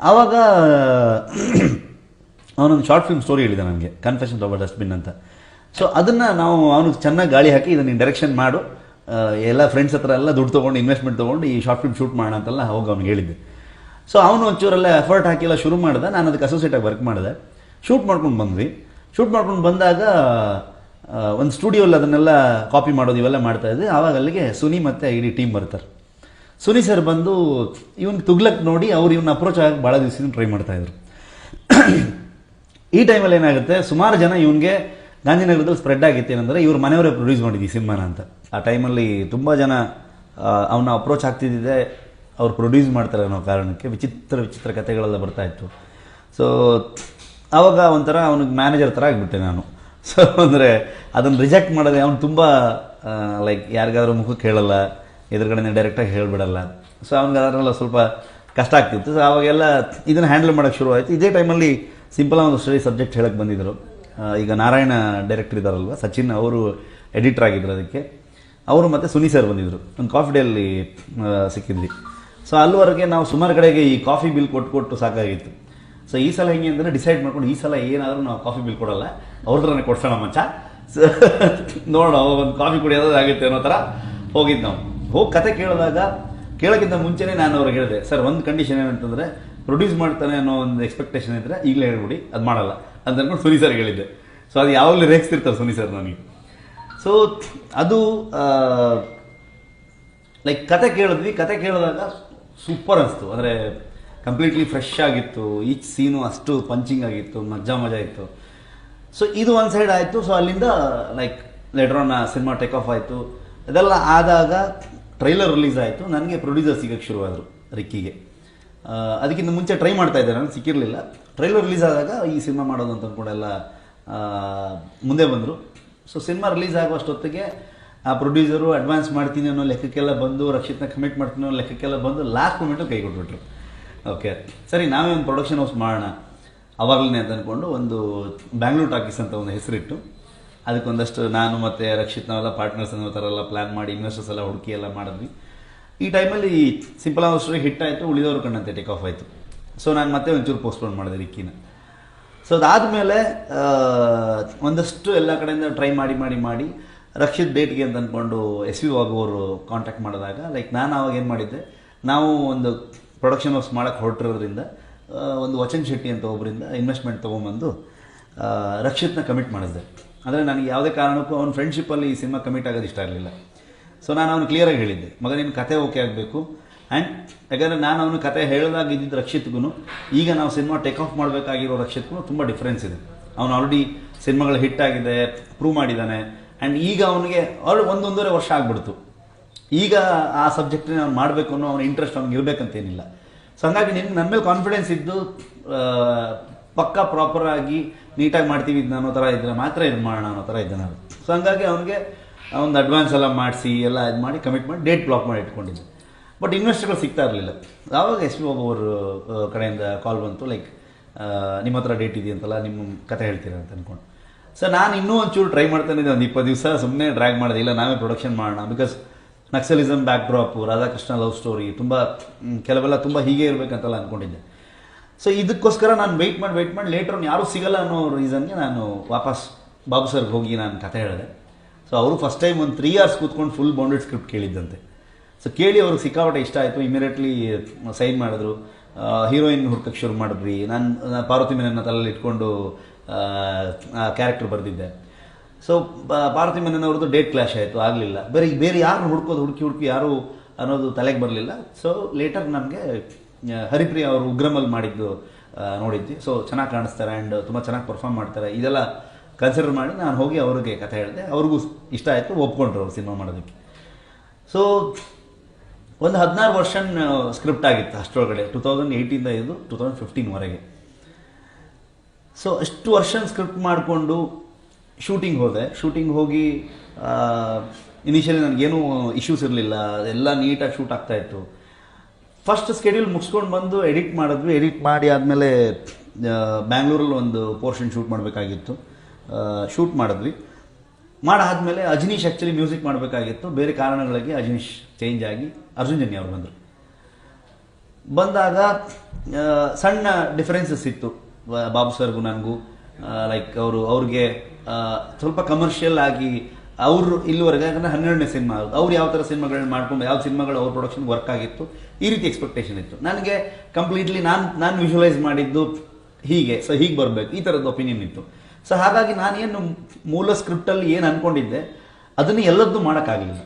ಆವಾಗ ಅವನೊಂದು ಶಾರ್ಟ್ ಫಿಲ್ಮ್ ಸ್ಟೋರಿ ಹೇಳಿದೆ ನನಗೆ ಕನ್ಫೆಷನ್ ಆಫ್ ಡಸ್ಟ್ಬಿನ್ ಅಂತ. ಸೊ ಅದನ್ನು ನಾವು ಅವನಿಗೆ ಚೆನ್ನಾಗಿ ಗಾಳಿ ಹಾಕಿ ಇದನ್ನು ನೀನು ಡೈರೆಕ್ಷನ್ ಮಾಡು. ಎಲ್ಲ ಫ್ರೆಂಡ್ಸ್ ಹತ್ರ ಎಲ್ಲ ದುಡ್ಡು ತೊಗೊಂಡು ಇನ್ವೆಸ್ಟ್ಮೆಂಟ್ ತೊಗೊಂಡು ಈ ಶಾರ್ಟ್ ಫಿಲ್ಮ್ ಶೂಟ್ ಮಾಡೋಣ ಅಂತೆಲ್ಲ ಹೋಗಿ ಅವ್ನು ಹೇಳಿದ್ದೆ. ಸೊ ಅವನು ಒಂಚೂರೆಲ್ಲ ಎಫರ್ಟ್ ಹಾಕಿಲ್ಲ ಶುರು ಮಾಡಿದೆ. ನಾನು ಅದಕ್ಕೆ ಅಸೋಸಿಯೇಟಾಗಿ ವರ್ಕ್ ಮಾಡಿದೆ. ಶೂಟ್ ಮಾಡ್ಕೊಂಡು ಬಂದ್ವಿ. ಶೂಟ್ ಮಾಡ್ಕೊಂಡು ಬಂದಾಗ ಒಂದು ಸ್ಟುಡಿಯೋಲ್ಲಿ ಅದನ್ನೆಲ್ಲ ಕಾಪಿ ಮಾಡೋದು ಇವೆಲ್ಲ ಮಾಡ್ತಾ ಇದ್ವಿ ಆವಾಗ ಅಲ್ಲಿಗೆ ಸುನಿ ಮತ್ತು ಇಡೀ ಟೀಮ್ ಬರ್ತಾರೆ. ಸುನಿ ಸರ್ ಬಂದು ಇವನ್ ತುಗ್ಲಕ್ ನೋಡಿ ಅವ್ರು ಇವನ್ನ ಅಪ್ರೋಚ್ ಆಗಿ ಭಾಳ ದಿವಸ ಟ್ರೈ ಮಾಡ್ತಾಯಿದ್ರು ಈ ಟೈಮಲ್ಲಿ ಏನಾಗುತ್ತೆ, ಸುಮಾರು ಜನ ಇವನಿಗೆ ಗಾಂಧಿನಗರದಲ್ಲಿ ಸ್ಪ್ರೆಡ್ ಆಗಿತ್ತು ಏನಂದರೆ ಇವ್ರ ಮನೆಯವರೇ ಪ್ರೊಡ್ಯೂಸ್ ಮಾಡಿದ್ವಿ ಸಿನಿಮಾನ ಅಂತ. ಆ ಟೈಮಲ್ಲಿ ತುಂಬ ಜನ ಅವನ್ನ ಅಪ್ರೋಚ್ ಆಗ್ತಿದ್ದಿದೆ, ಅವ್ರು ಪ್ರೊಡ್ಯೂಸ್ ಮಾಡ್ತಾರೆ ಅನ್ನೋ ಕಾರಣಕ್ಕೆ ವಿಚಿತ್ರ ವಿಚಿತ್ರ ಕಥೆಗಳೆಲ್ಲ ಬರ್ತಾ ಇತ್ತು. ಸೊ ಆವಾಗ ಒಂಥರ ಅವನಿಗೆ ಮ್ಯಾನೇಜರ್ ಥರ ಆಗಿಬಿಟ್ಟೆ ನಾನು. ಸೊ ಅಂದರೆ ಅದನ್ನು ರಿಜೆಕ್ಟ್ ಮಾಡೋದೇ ಅವ್ನು ತುಂಬ ಲೈಕ್ ಯಾರಿಗಾದ್ರೂ ಮುಖಕ್ಕೆ ಹೇಳಲ್ಲ ಎದುರುಗಡೆ ಡೈರೆಕ್ಟಾಗಿ ಹೇಳಿಬಿಡಲ್ಲ. ಸೊ ಅವ್ನಿಗೆ ಅದರೆಲ್ಲ ಸ್ವಲ್ಪ ಕಷ್ಟ ಆಗ್ತಿತ್ತು. ಸೊ ಆವಾಗೆಲ್ಲ ಇದನ್ನು ಹ್ಯಾಂಡಲ್ ಮಾಡೋಕ್ಕೆ ಶುರು ಆಯಿತು ಇದೇ ಟೈಮಲ್ಲಿ ಸಿಂಪಲ್ ಒಂದು ಸ್ಟಡಿ ಸಬ್ಜೆಕ್ಟ್ ಹೇಳಕ್ಕೆ ಬಂದಿದ್ದರು ಈಗ ನಾರಾಯಣ ಡೈರೆಕ್ಟರ್ ಇದ್ದಾರಲ್ವ? ಸಚಿನ್ ಅವರು ಎಡಿಟರ್ ಆಗಿದ್ರು ಅದಕ್ಕೆ. ಅವರು ಮತ್ತು ಸುನಿ ಸರ್ ಬಂದಿದ್ದರು ಒಂದು ಕಾಫಿ ಡೇಲಿ ಸಿಕ್ಕಿದ್ವಿ. ಸೊ ಅಲ್ಲಿವರೆಗೆ ನಾವು ಸುಮಾರು ಕಡೆಗೆ ಈ ಕಾಫಿ ಬಿಲ್ ಕೊಟ್ಟು ಕೊಟ್ಟು ಸಾಕಾಗಿತ್ತು. ಸೊ ಈ ಸಲ ಹೆಂಗೆ ಅಂದರೆ ಡಿಸೈಡ್ ಮಾಡ್ಕೊಂಡು ಈ ಸಲ ಏನಾದರೂ ನಾವು ಕಾಫಿ ಬಿಲ್ ಕೊಡಲ್ಲ. ಅವ್ರ ಥರನೇ ಕೊಡ್ಸೋಣ ಮಚ್ಚ. ಸೊ ನೋಡೋಣ ಒಂದು ಕಾಫಿ ಕುಡಿಯೋದು ಆಗುತ್ತೆ ಅನ್ನೋ ಥರ ಹೋಗಿದ್ದು ನಾವು. ಹೋಗಿ ಕತೆ ಕೇಳಿದಾಗ, ಕೇಳೋಕ್ಕಿಂತ ಮುಂಚೆನೇ ನಾನು ಅವ್ರಿಗೆ ಹೇಳಿದೆ ಸರ್ ಒಂದು ಕಂಡೀಷನ್ ಏನಂತಂದರೆ ಪ್ರೊಡ್ಯೂಸ್ ಮಾಡ್ತಾನೆ ಅನ್ನೋ ಒಂದು ಎಕ್ಸ್ಪೆಕ್ಟೇಷನ್ ಇದ್ದರೆ ಈಗಲೇ ಹೇಳ್ಬಿಡಿ, ಅದು ಮಾಡಲ್ಲ. ಅಂತ ಅಂದ್ಕೊಂಡು ಸುನಿ ಸರ್ ಹೇಳಿದ್ದೆ. ಸೊ ಅದು ಯಾವಾಗಲೂ ರೇಗಿಸ್ತಿರ್ತಾರೆ ಸುನಿ ಸರ್ ನನಗೆ. ಸೊ ಅದು ಲೈಕ್ ಕತೆ ಕೇಳಿದ್ವಿ. ಕತೆ ಕೇಳಿದಾಗ ಸೂಪರ್ ಅನಿಸ್ತು. ಅಂದರೆ ಕಂಪ್ಲೀಟ್ಲಿ ಫ್ರೆಶ್ ಆಗಿತ್ತು. ಈಚ್ ಸೀನು ಅಷ್ಟು ಪಂಚಿಂಗ್ ಆಗಿತ್ತು. ಮಜಾ ಮಜಾ ಇತ್ತು. ಸೊ ಇದು ಒಂದು ಸೈಡ್ ಆಯಿತು. ಸೊ ಅಲ್ಲಿಂದ like later on cinema take off ಆಯಿತು. ಅದೆಲ್ಲ ಆದಾಗ ಟ್ರೈಲರ್ ರಿಲೀಸ್ ಆಯಿತು. ನನಗೆ ಪ್ರೊಡ್ಯೂಸರ್ ಸಿಗೋಕ್ಕೆ ಶುರುವಾದರು ರಿಕ್ಕಿಗೆ ಅದಕ್ಕಿಂತ ಮುಂಚೆ ಟ್ರೈ ಮಾಡ್ತಾ ಇದ್ದೆ ನಾನು ಸಿಕ್ಕಿರಲಿಲ್ಲ. ಟ್ರೈಲರ್ ರಿಲೀಸ್ ಆದಾಗ ಈ ಸಿನಿಮಾ ಮಾಡೋದು ಅಂತ ಅಂದ್ಕೊಂಡೆಲ್ಲ ಮುಂದೆ ಬಂದರು. ಸೊ ಸಿನಿಮಾ ರಿಲೀಸ್ ಆಗುವಷ್ಟೊತ್ತಿಗೆ ಆ ಪ್ರೊಡ್ಯೂಸರು ಅಡ್ವಾನ್ಸ್ ಮಾಡ್ತೀನಿ ಅನ್ನೋ ಲೆಕ್ಕಕ್ಕೆಲ್ಲ ಬಂದು, ರಕ್ಷಿತ್ನ ಕಮಿಟ್ ಮಾಡ್ತೀನಿ ಅನ್ನೋ ಲೆಕ್ಕಕ್ಕೆಲ್ಲ ಬಂದು ಲಾಸ್ಟ್ ಮೂಮೆಂಟು ಕೈ ಕೊಟ್ಬಿಟ್ರು. ಓಕೆ ಸರಿ, ನಾವೇ ಒಂದು ಪ್ರೊಡಕ್ಷನ್ ಹೌಸ್ ಮಾಡೋಣ, ಅವಾಗಲೇ ಅಂತ ಅಂದ್ಕೊಂಡು ಒಂದು ಬ್ಯಾಂಗ್ಳೂರ್ ಟಾಕೀಸ್ ಅಂತ ಒಂದು ಹೆಸರಿಟ್ಟು, ಅದಕ್ಕೊಂದಷ್ಟು ನಾನು ಮತ್ತು ರಕ್ಷಿತ್ ನಾವೆಲ್ಲ ಪಾರ್ಟ್ನರ್ಸ್ ಅನ್ನೋ ಥರ ಎಲ್ಲ ಪ್ಲ್ಯಾನ್ ಮಾಡಿ ಇನ್ವೆಸ್ಟರ್ಸ್ ಎಲ್ಲ ಹುಡುಕಿ ಎಲ್ಲ ಮಾಡಿದ್ವಿ. ಈ ಟೈಮಲ್ಲಿ ಸಿಂಪಲ್ ಆಗಿ ಹಿಟ್ ಆಯಿತು, ಉಳಿದವರು ಕಣ್ಣಂತೆ ಟೇಕ್ ಆಫ್ ಆಯಿತು. ಸೊ ನಾನು ಮತ್ತೆ ಒಂಚೂರು ಪೋಸ್ಟ್ಪೋನ್ ಮಾಡಿದೆ ರಿಕ್ಕಿನ. ಸೊ ಅದಾದಮೇಲೆ ಒಂದಷ್ಟು ಎಲ್ಲ ಕಡೆಯಿಂದ ಟ್ರೈ ಮಾಡಿ ಮಾಡಿ ಮಾಡಿ, ರಕ್ಷಿತ್ ಡೇಟ್ಗೆ ಅಂತ ಅಂದ್ಕೊಂಡು ಎಸ್ ವಿ ಅವರು ಕಾಂಟ್ಯಾಕ್ಟ್ ಮಾಡಿದಾಗ ಲೈಕ್ ನಾನು ಆವಾಗ ಏನು ಮಾಡಿದ್ದೆ, ನಾವು ಒಂದು ಪ್ರೊಡಕ್ಷನ್ ಹೌಸ್ ಮಾಡೋಕ್ಕೆ ಹೊರಟಿರೋದ್ರಿಂದ ಒಂದು ವಚನ್ ಶೆಟ್ಟಿ ಅಂತ ಒಬ್ಬರಿಂದ ಇನ್ವೆಸ್ಟ್ಮೆಂಟ್ ತೊಗೊಂಬಂದು ರಕ್ಷಿತ್ನ ಕಮಿಟ್ ಮಾಡಿದ್ದೆ. ಅಂದರೆ ನನಗೆ ಯಾವುದೇ ಕಾರಣಕ್ಕೂ ಅವ್ನ ಫ್ರೆಂಡ್ಶಿಪ್ಪಲ್ಲಿ ಈ ಸಿನಿಮಾ ಕಮಿಟ್ ಆಗೋದು ಇಷ್ಟ ಇರಲಿಲ್ಲ. ಸೊ ನಾನು ಅವನು ಕ್ಲಿಯರಾಗಿ ಹೇಳಿದ್ದೆ. ಮಗ ನಿನ್ನ ಕತೆ ಓಕೆ ಆಗಬೇಕು. ಆ್ಯಂಡ್ ಯಾಕಂದರೆ ನಾನು ಅವನು ಕತೆ ಹೇಳಿದಾಗ ಇದ್ದಿದ್ದ ರಕ್ಷಿತ್ಗೂ ಈಗ ನಾವು ಸಿನಿಮಾ ಟೇಕ್ ಆಫ್ ಮಾಡಬೇಕಾಗಿರೋ ರಕ್ಷಿತ್ಗೂ ತುಂಬ ಡಿಫ್ರೆನ್ಸ್ ಇದೆ. ಅವನು ಆಲ್ರೆಡಿ ಸಿನಿಮಾಗಳು ಹಿಟ್ ಆಗಿದೆ ಪ್ರೂವ್ ಮಾಡಿದ್ದಾನೆ. ಆ್ಯಂಡ್ ಈಗ ಅವನಿಗೆ ಆಲ್ರೆಡಿ ಒಂದೊಂದೂವರೆ ವರ್ಷ ಆಗ್ಬಿಡ್ತು. ಈಗ ಆ ಸಬ್ಜೆಕ್ಟ್ನ ಅವ್ನು ಮಾಡಬೇಕು ಅನ್ನೋ ಅವನ ಇಂಟ್ರೆಸ್ಟ್ ಅವ್ನಿಗೆ ಇರಬೇಕಂತೇನಿಲ್ಲ. ಸೊ ಹಂಗಾಗಿ ನಿನ್ಗೆ ನನ್ನ ಮೇಲೆ ಕಾನ್ಫಿಡೆನ್ಸ್ ಇದ್ದು ಪಕ್ಕ ಪ್ರಾಪರಾಗಿ ನೀಟಾಗಿ ಮಾಡ್ತೀವಿ ಅನ್ನೋ ಥರ ಇದ್ದರೆ ಮಾತ್ರ ಇದು ಮಾಡೋಣ ಅನ್ನೋ ಥರ ಇದ್ದಾನೆ ಸೊ ಹಂಗಾಗಿ ಅವನಿಗೆ ಒಂದು ಅಡ್ವಾನ್ಸ್ ಎಲ್ಲ ಮಾಡಿಸಿ, ಎಲ್ಲ ಇದು ಮಾಡಿ ಕಮಿಟ್ ಮಾಡಿ ಡೇಟ್ ಬ್ಲಾಕ್ ಮಾಡಿ ಇಟ್ಕೊಂಡಿದ್ದೆ. ಬಟ್ ಇನ್ವೆಸ್ಟರ್ಗಳು ಸಿಗ್ತಾ ಇರಲಿಲ್ಲ. ಆವಾಗ ಎಸ್ ಬಾಬು ಅವರು ಕಡೆಯಿಂದ ಕಾಲ್ ಬಂತು ಲೈಕ್ ನಿಮ್ಮ ಹತ್ರ ಡೇಟ್ ಇದೆಯಂತಲ್ಲ ನಿಮ್ಮ ಕತೆ ಹೇಳ್ತೀರಾ ಅಂತ ಅಂದ್ಕೊಂಡು ಸೊ ನಾನು ಇನ್ನೂ ಒಂಚೂರು ಟ್ರೈ ಮಾಡ್ತಾನೆ ಇದ್ದೆ, ಒಂದು ಇಪ್ಪತ್ತು ದಿವಸ ಸುಮ್ಮನೆ ಡ್ರ್ಯಾಗ್ ಮಾಡಿದೆ, ಇಲ್ಲ ನಾವೇ ಪ್ರೊಡಕ್ಷನ್ ಮಾಡೋಣ because naxalism backdrop Radhakrishna love story ತುಂಬ ಕೆಲವೆಲ್ಲ ತುಂಬ ಹೀಗೆ ಇರಬೇಕಂತೆಲ್ಲ ಅಂದ್ಕೊಂಡಿದ್ದೆ ಸೊ ಇದಕ್ಕೋಸ್ಕರ ನಾನು ವೆಯ್ಟ್ ಮಾಡಿ ವೆಯ್ಟ್ ಮಾಡಿ ಲೇಟರ್ ಯಾರೂ ಸಿಗಲ್ಲ ಅನ್ನೋ ರೀಸನ್ಗೆ ನಾನು ವಾಪಸ್ ಬಾಬು ಸರ್ಗೆ ಹೋಗಿ ನಾನು ಕತೆ ಹೇಳಿದೆ. ಸೊ ಅವರು ಫಸ್ಟ್ ಟೈಮ್ ಒಂದು ತ್ರೀ ಇಯರ್ಸ್ ಕೂತ್ಕೊಂಡು ಫುಲ್ ಬೌಂಡೆಡ್ ಸ್ಕ್ರಿಪ್ಟ್ ಕೇಳಿದ್ದಂತೆ. ಸೊ ಕೇಳಿ ಅವ್ರಿಗೆ ಸಿಕ್ಕಾಪಟ್ಟೆ ಇಷ್ಟ ಆಯಿತು. ಇಮಿಡಿಯೇಟ್ಲಿ ಸೈನ್ ಮಾಡಿದ್ರು. ಹೀರೋಯಿನ್ ಹುಡ್ಕಕ್ಕೆ ಶುರು ಮಾಡಿದ್ವಿ. ನಾನು ಪಾರ್ವತಿ ಮೇನನ್ನ ತಲೆಯಲ್ಲಿ ಇಟ್ಕೊಂಡು ಕ್ಯಾರೆಕ್ಟರ್ ಬರೆದಿದ್ದೆ. ಸೊ ಪಾರ್ವತಿ ಮೇನನ್ನ ಅವ್ರದ್ದು ಡೇಟ್ ಕ್ಲಾಶ್ ಆಯಿತು. ಆಗಲಿಲ್ಲ. ಬೇರೆ ಬೇರೆ ಯಾರು ಹುಡ್ಕೋದು, ಹುಡುಕಿ ಹುಡುಕಿ ಯಾರು ಅನ್ನೋದು ತಲೆಗೆ ಬರಲಿಲ್ಲ. ಸೊ ಲೇಟರ್ ನಮಗೆ ಹರಿಪ್ರಿಯ ಅವರು ಉಗ್ರಮಲ್ಲಿ ಮಾಡಿದ್ದು ನೋಡಿದ್ವಿ. ಸೊ ಚೆನ್ನಾಗಿ ಕಾಣಿಸ್ತಾರೆ ಆ್ಯಂಡ್ ತುಂಬ ಚೆನ್ನಾಗಿ ಪರ್ಫಾರ್ಮ್ ಮಾಡ್ತಾರೆ. ಇದೆಲ್ಲ ಕನ್ಸಿಡರ್ ಮಾಡಿ ನಾನು ಹೋಗಿ ಅವ್ರಿಗೆ ಕಥೆ ಹೇಳಿದೆ. ಅವ್ರಿಗೂ ಇಷ್ಟ ಆಯಿತು, ಒಪ್ಕೊಂಡ್ರು ಅವ್ರು ಸಿನಿಮಾ ಮಾಡೋದಕ್ಕೆ. ಸೊ ಒಂದು ಹದಿನಾರು ವರ್ಷನ್ ಸ್ಕ್ರಿಪ್ಟ್ ಆಗಿತ್ತು ಅಷ್ಟರೊಳಗಡೆ ಟೂ ತೌಸಂಡ್ ಏಯ್ಟಿಂದ ಇದು ಟೂ ತೌಸಂಡ್ ಫಿಫ್ಟೀನ್ವರೆಗೆ ಸೊ ಅಷ್ಟು ವರ್ಷನ್ ಸ್ಕ್ರಿಪ್ಟ್ ಮಾಡಿಕೊಂಡು ಶೂಟಿಂಗ್ ಹೋದೆ. ಶೂಟಿಂಗ್ ಹೋಗಿ ಇನಿಷಿಯಲಿ ನನಗೇನು ಇಶ್ಯೂಸ್ ಇರಲಿಲ್ಲ. ಎಲ್ಲ ನೀಟಾಗಿ ಶೂಟ್ ಆಗ್ತಾ ಇತ್ತು. ಫಸ್ಟ್ ಸ್ಕೆಡ್ಯೂಲ್ ಮುಗಿಸ್ಕೊಂಡು ಬಂದು ಎಡಿಟ್ ಮಾಡಿದ್ವಿ. ಎಡಿಟ್ ಮಾಡಿ ಆದಮೇಲೆ ಬ್ಯಾಂಗ್ಳೂರಲ್ಲಿ ಒಂದು ಪೋರ್ಷನ್ ಶೂಟ್ ಮಾಡಬೇಕಾಗಿತ್ತು. ಶೂಟ್ ಮಾಡಿದ್ವಿ. ಮಾಡಾದ್ಮೇಲೆ ಅಜನೀಶ್ ಆ್ಯಕ್ಚುಲಿ ಮ್ಯೂಸಿಕ್ ಮಾಡಬೇಕಾಗಿತ್ತು. ಬೇರೆ ಕಾರಣಗಳಿಗೆ ಅಜನೀಶ್ ಚೇಂಜ್ ಆಗಿ ಅರ್ಜುನ್ ಜನ್ಯ ಅವರು ಬಂದರು. ಬಂದಾಗ ಸಣ್ಣ ಡಿಫರೆನ್ಸಸ್ ಇತ್ತು. ಬಾಬು ಸರ್ಗೂ ನನಗೂ ಲೈಕ್ ಅವರು, ಅವ್ರಿಗೆ ಸ್ವಲ್ಪ ಕಮರ್ಷಿಯಲ್ ಆಗಿ ಅವರು ಇಲ್ಲಿವರೆಗೆ, ಯಾಕಂದರೆ ಹನ್ನೆರಡನೇ ಸಿನಿಮಾ, ಅವ್ರು ಯಾವ ಥರ ಸಿನಿಮಾಗಳನ್ನ ಮಾಡ್ಕೊಂಡು, ಯಾವ ಸಿನಿಮಾಗಳು ಅವ್ರ ಪ್ರೊಡಕ್ಷನ್ ವರ್ಕ್ ಆಗಿತ್ತು, ಈ ರೀತಿ ಎಕ್ಸ್ಪೆಕ್ಟೇಷನ್ ಇತ್ತು. ನನಗೆ ಕಂಪ್ಲೀಟ್ಲಿ ನಾನು ನಾನು ವಿಜುವಲೈಸ್ ಮಾಡಿದ್ದು ಹೀಗೆ ಸೊ ಹೀಗೆ ಬರಬೇಕು. ಈ ಥರದ್ದು ಒಪಿನಿಯನ್ ಇತ್ತು. ಸೊ ಹಾಗಾಗಿ ನಾನೇನು ಮೂಲ ಸ್ಕ್ರಿಪ್ಟಲ್ಲಿ ಏನು ಅಂದ್ಕೊಂಡಿದ್ದೆ ಅದನ್ನು ಎಲ್ಲದನ್ನೂ ಮಾಡೋಕ್ಕಾಗಲಿಲ್ಲ.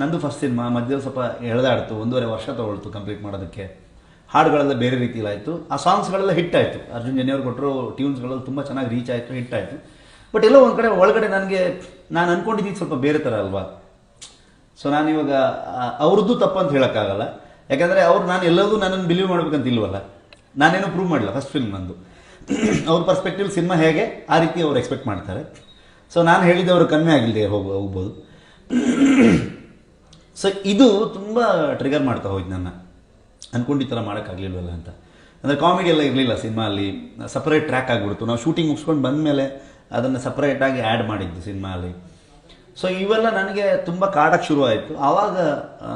ನಂದು ಫಸ್ಟ್ ಸಿನಿಮಾ ಮಧ್ಯದಲ್ಲಿ ಸ್ವಲ್ಪ ಎಳೆದಾಡ್ತು, ಒಂದೂವರೆ ವರ್ಷ ತೊಗೊಳ್ತು ಕಂಪ್ಲೀಟ್ ಮಾಡೋದಕ್ಕೆ. ಹಾಡುಗಳೆಲ್ಲ ಬೇರೆ ರೀತಿಯಲ್ಲಾಯಿತು ಆ ಸಾಂಗ್ಸ್ಗಳೆಲ್ಲ ಹಿಟ್ ಆಯಿತು. ಅರ್ಜುನ್ ಜನಿಯವ್ರು ಕೊಟ್ಟರು ಟ್ಯೂನ್ಸ್ಗಳೆಲ್ಲ ತುಂಬ ಚೆನ್ನಾಗಿ ರೀಚ್ ಆಯಿತು ಹಿಟ್ ಆಯಿತು. ಬಟ್ ಎಲ್ಲೋ ಒಂದು ಕಡೆ ಒಳಗಡೆ ನನಗೆ, ನಾನು ಅಂದ್ಕೊಂಡಿದ್ದೀನಿ ಸ್ವಲ್ಪ ಬೇರೆ ಥರ ಅಲ್ವಾ? ಸೊ ನಾನು ಇವಾಗ ಅವ್ರದ್ದು ತಪ್ಪು ಅಂತ ಹೇಳೋಕ್ಕಾಗಲ್ಲ. ಯಾಕಂದರೆ ಅವ್ರು, ನಾನು ಎಲ್ಲದೂ ನನ್ನನ್ನು ಬಿಲೀವ್ ಮಾಡ್ಬೇಕಂತ ಇಲ್ವಲ್ಲ? ನಾನೇನು ಪ್ರೂವ್ ಮಾಡಿಲ್ಲ ಫಸ್ಟ್ ಫಿಲ್ಮ್ ನಂದು. ಅವ್ರ ಪರ್ಸ್ಪೆಕ್ಟಿವ್ ಸಿನಿಮಾ ಹೇಗೆ? ಆ ರೀತಿ ಅವ್ರು ಎಕ್ಸ್ಪೆಕ್ಟ್ ಮಾಡ್ತಾರೆ. ಸೊ ನಾನು ಹೇಳಿದವರು ಕಮ್ಮಿ ಆಗಿಲ್ಲದೆ ಹೋಗಿ, ಹೋಗ್ಬೋದು. ಸೊ ಇದು ತುಂಬ ಟ್ರಿಗರ್ ಮಾಡ್ತಾ ಹೋಯ್ತು ನನ್ನ. ಅಂದ್ಕೊಂಡು ಈ ಥರ ಮಾಡೋಕ್ಕಾಗಲಿಲ್ವಲ್ಲ ಅಂತ. ಅಂದರೆ ಕಾಮಿಡಿ ಎಲ್ಲ ಇರಲಿಲ್ಲ ಸಿನಿಮಾ ಅಲ್ಲಿ ಸಪ್ರೇಟ್ ಟ್ರ್ಯಾಕ್ ಆಗಿಬಿಡ್ತು. ನಾವು ಶೂಟಿಂಗ್ ಮುಗಿಸ್ಕೊಂಡು ಬಂದಮೇಲೆ ಅದನ್ನು ಸಪ್ರೇಟಾಗಿ ಆ್ಯಡ್ ಮಾಡಿದ್ದು ಸಿನಿಮಾ ಅಲ್ಲಿ ಸೊ ಇವೆಲ್ಲ ನನಗೆ ತುಂಬ ಕಾಡಕ್ಕೆ ಶುರು ಆಯಿತು. ಆವಾಗ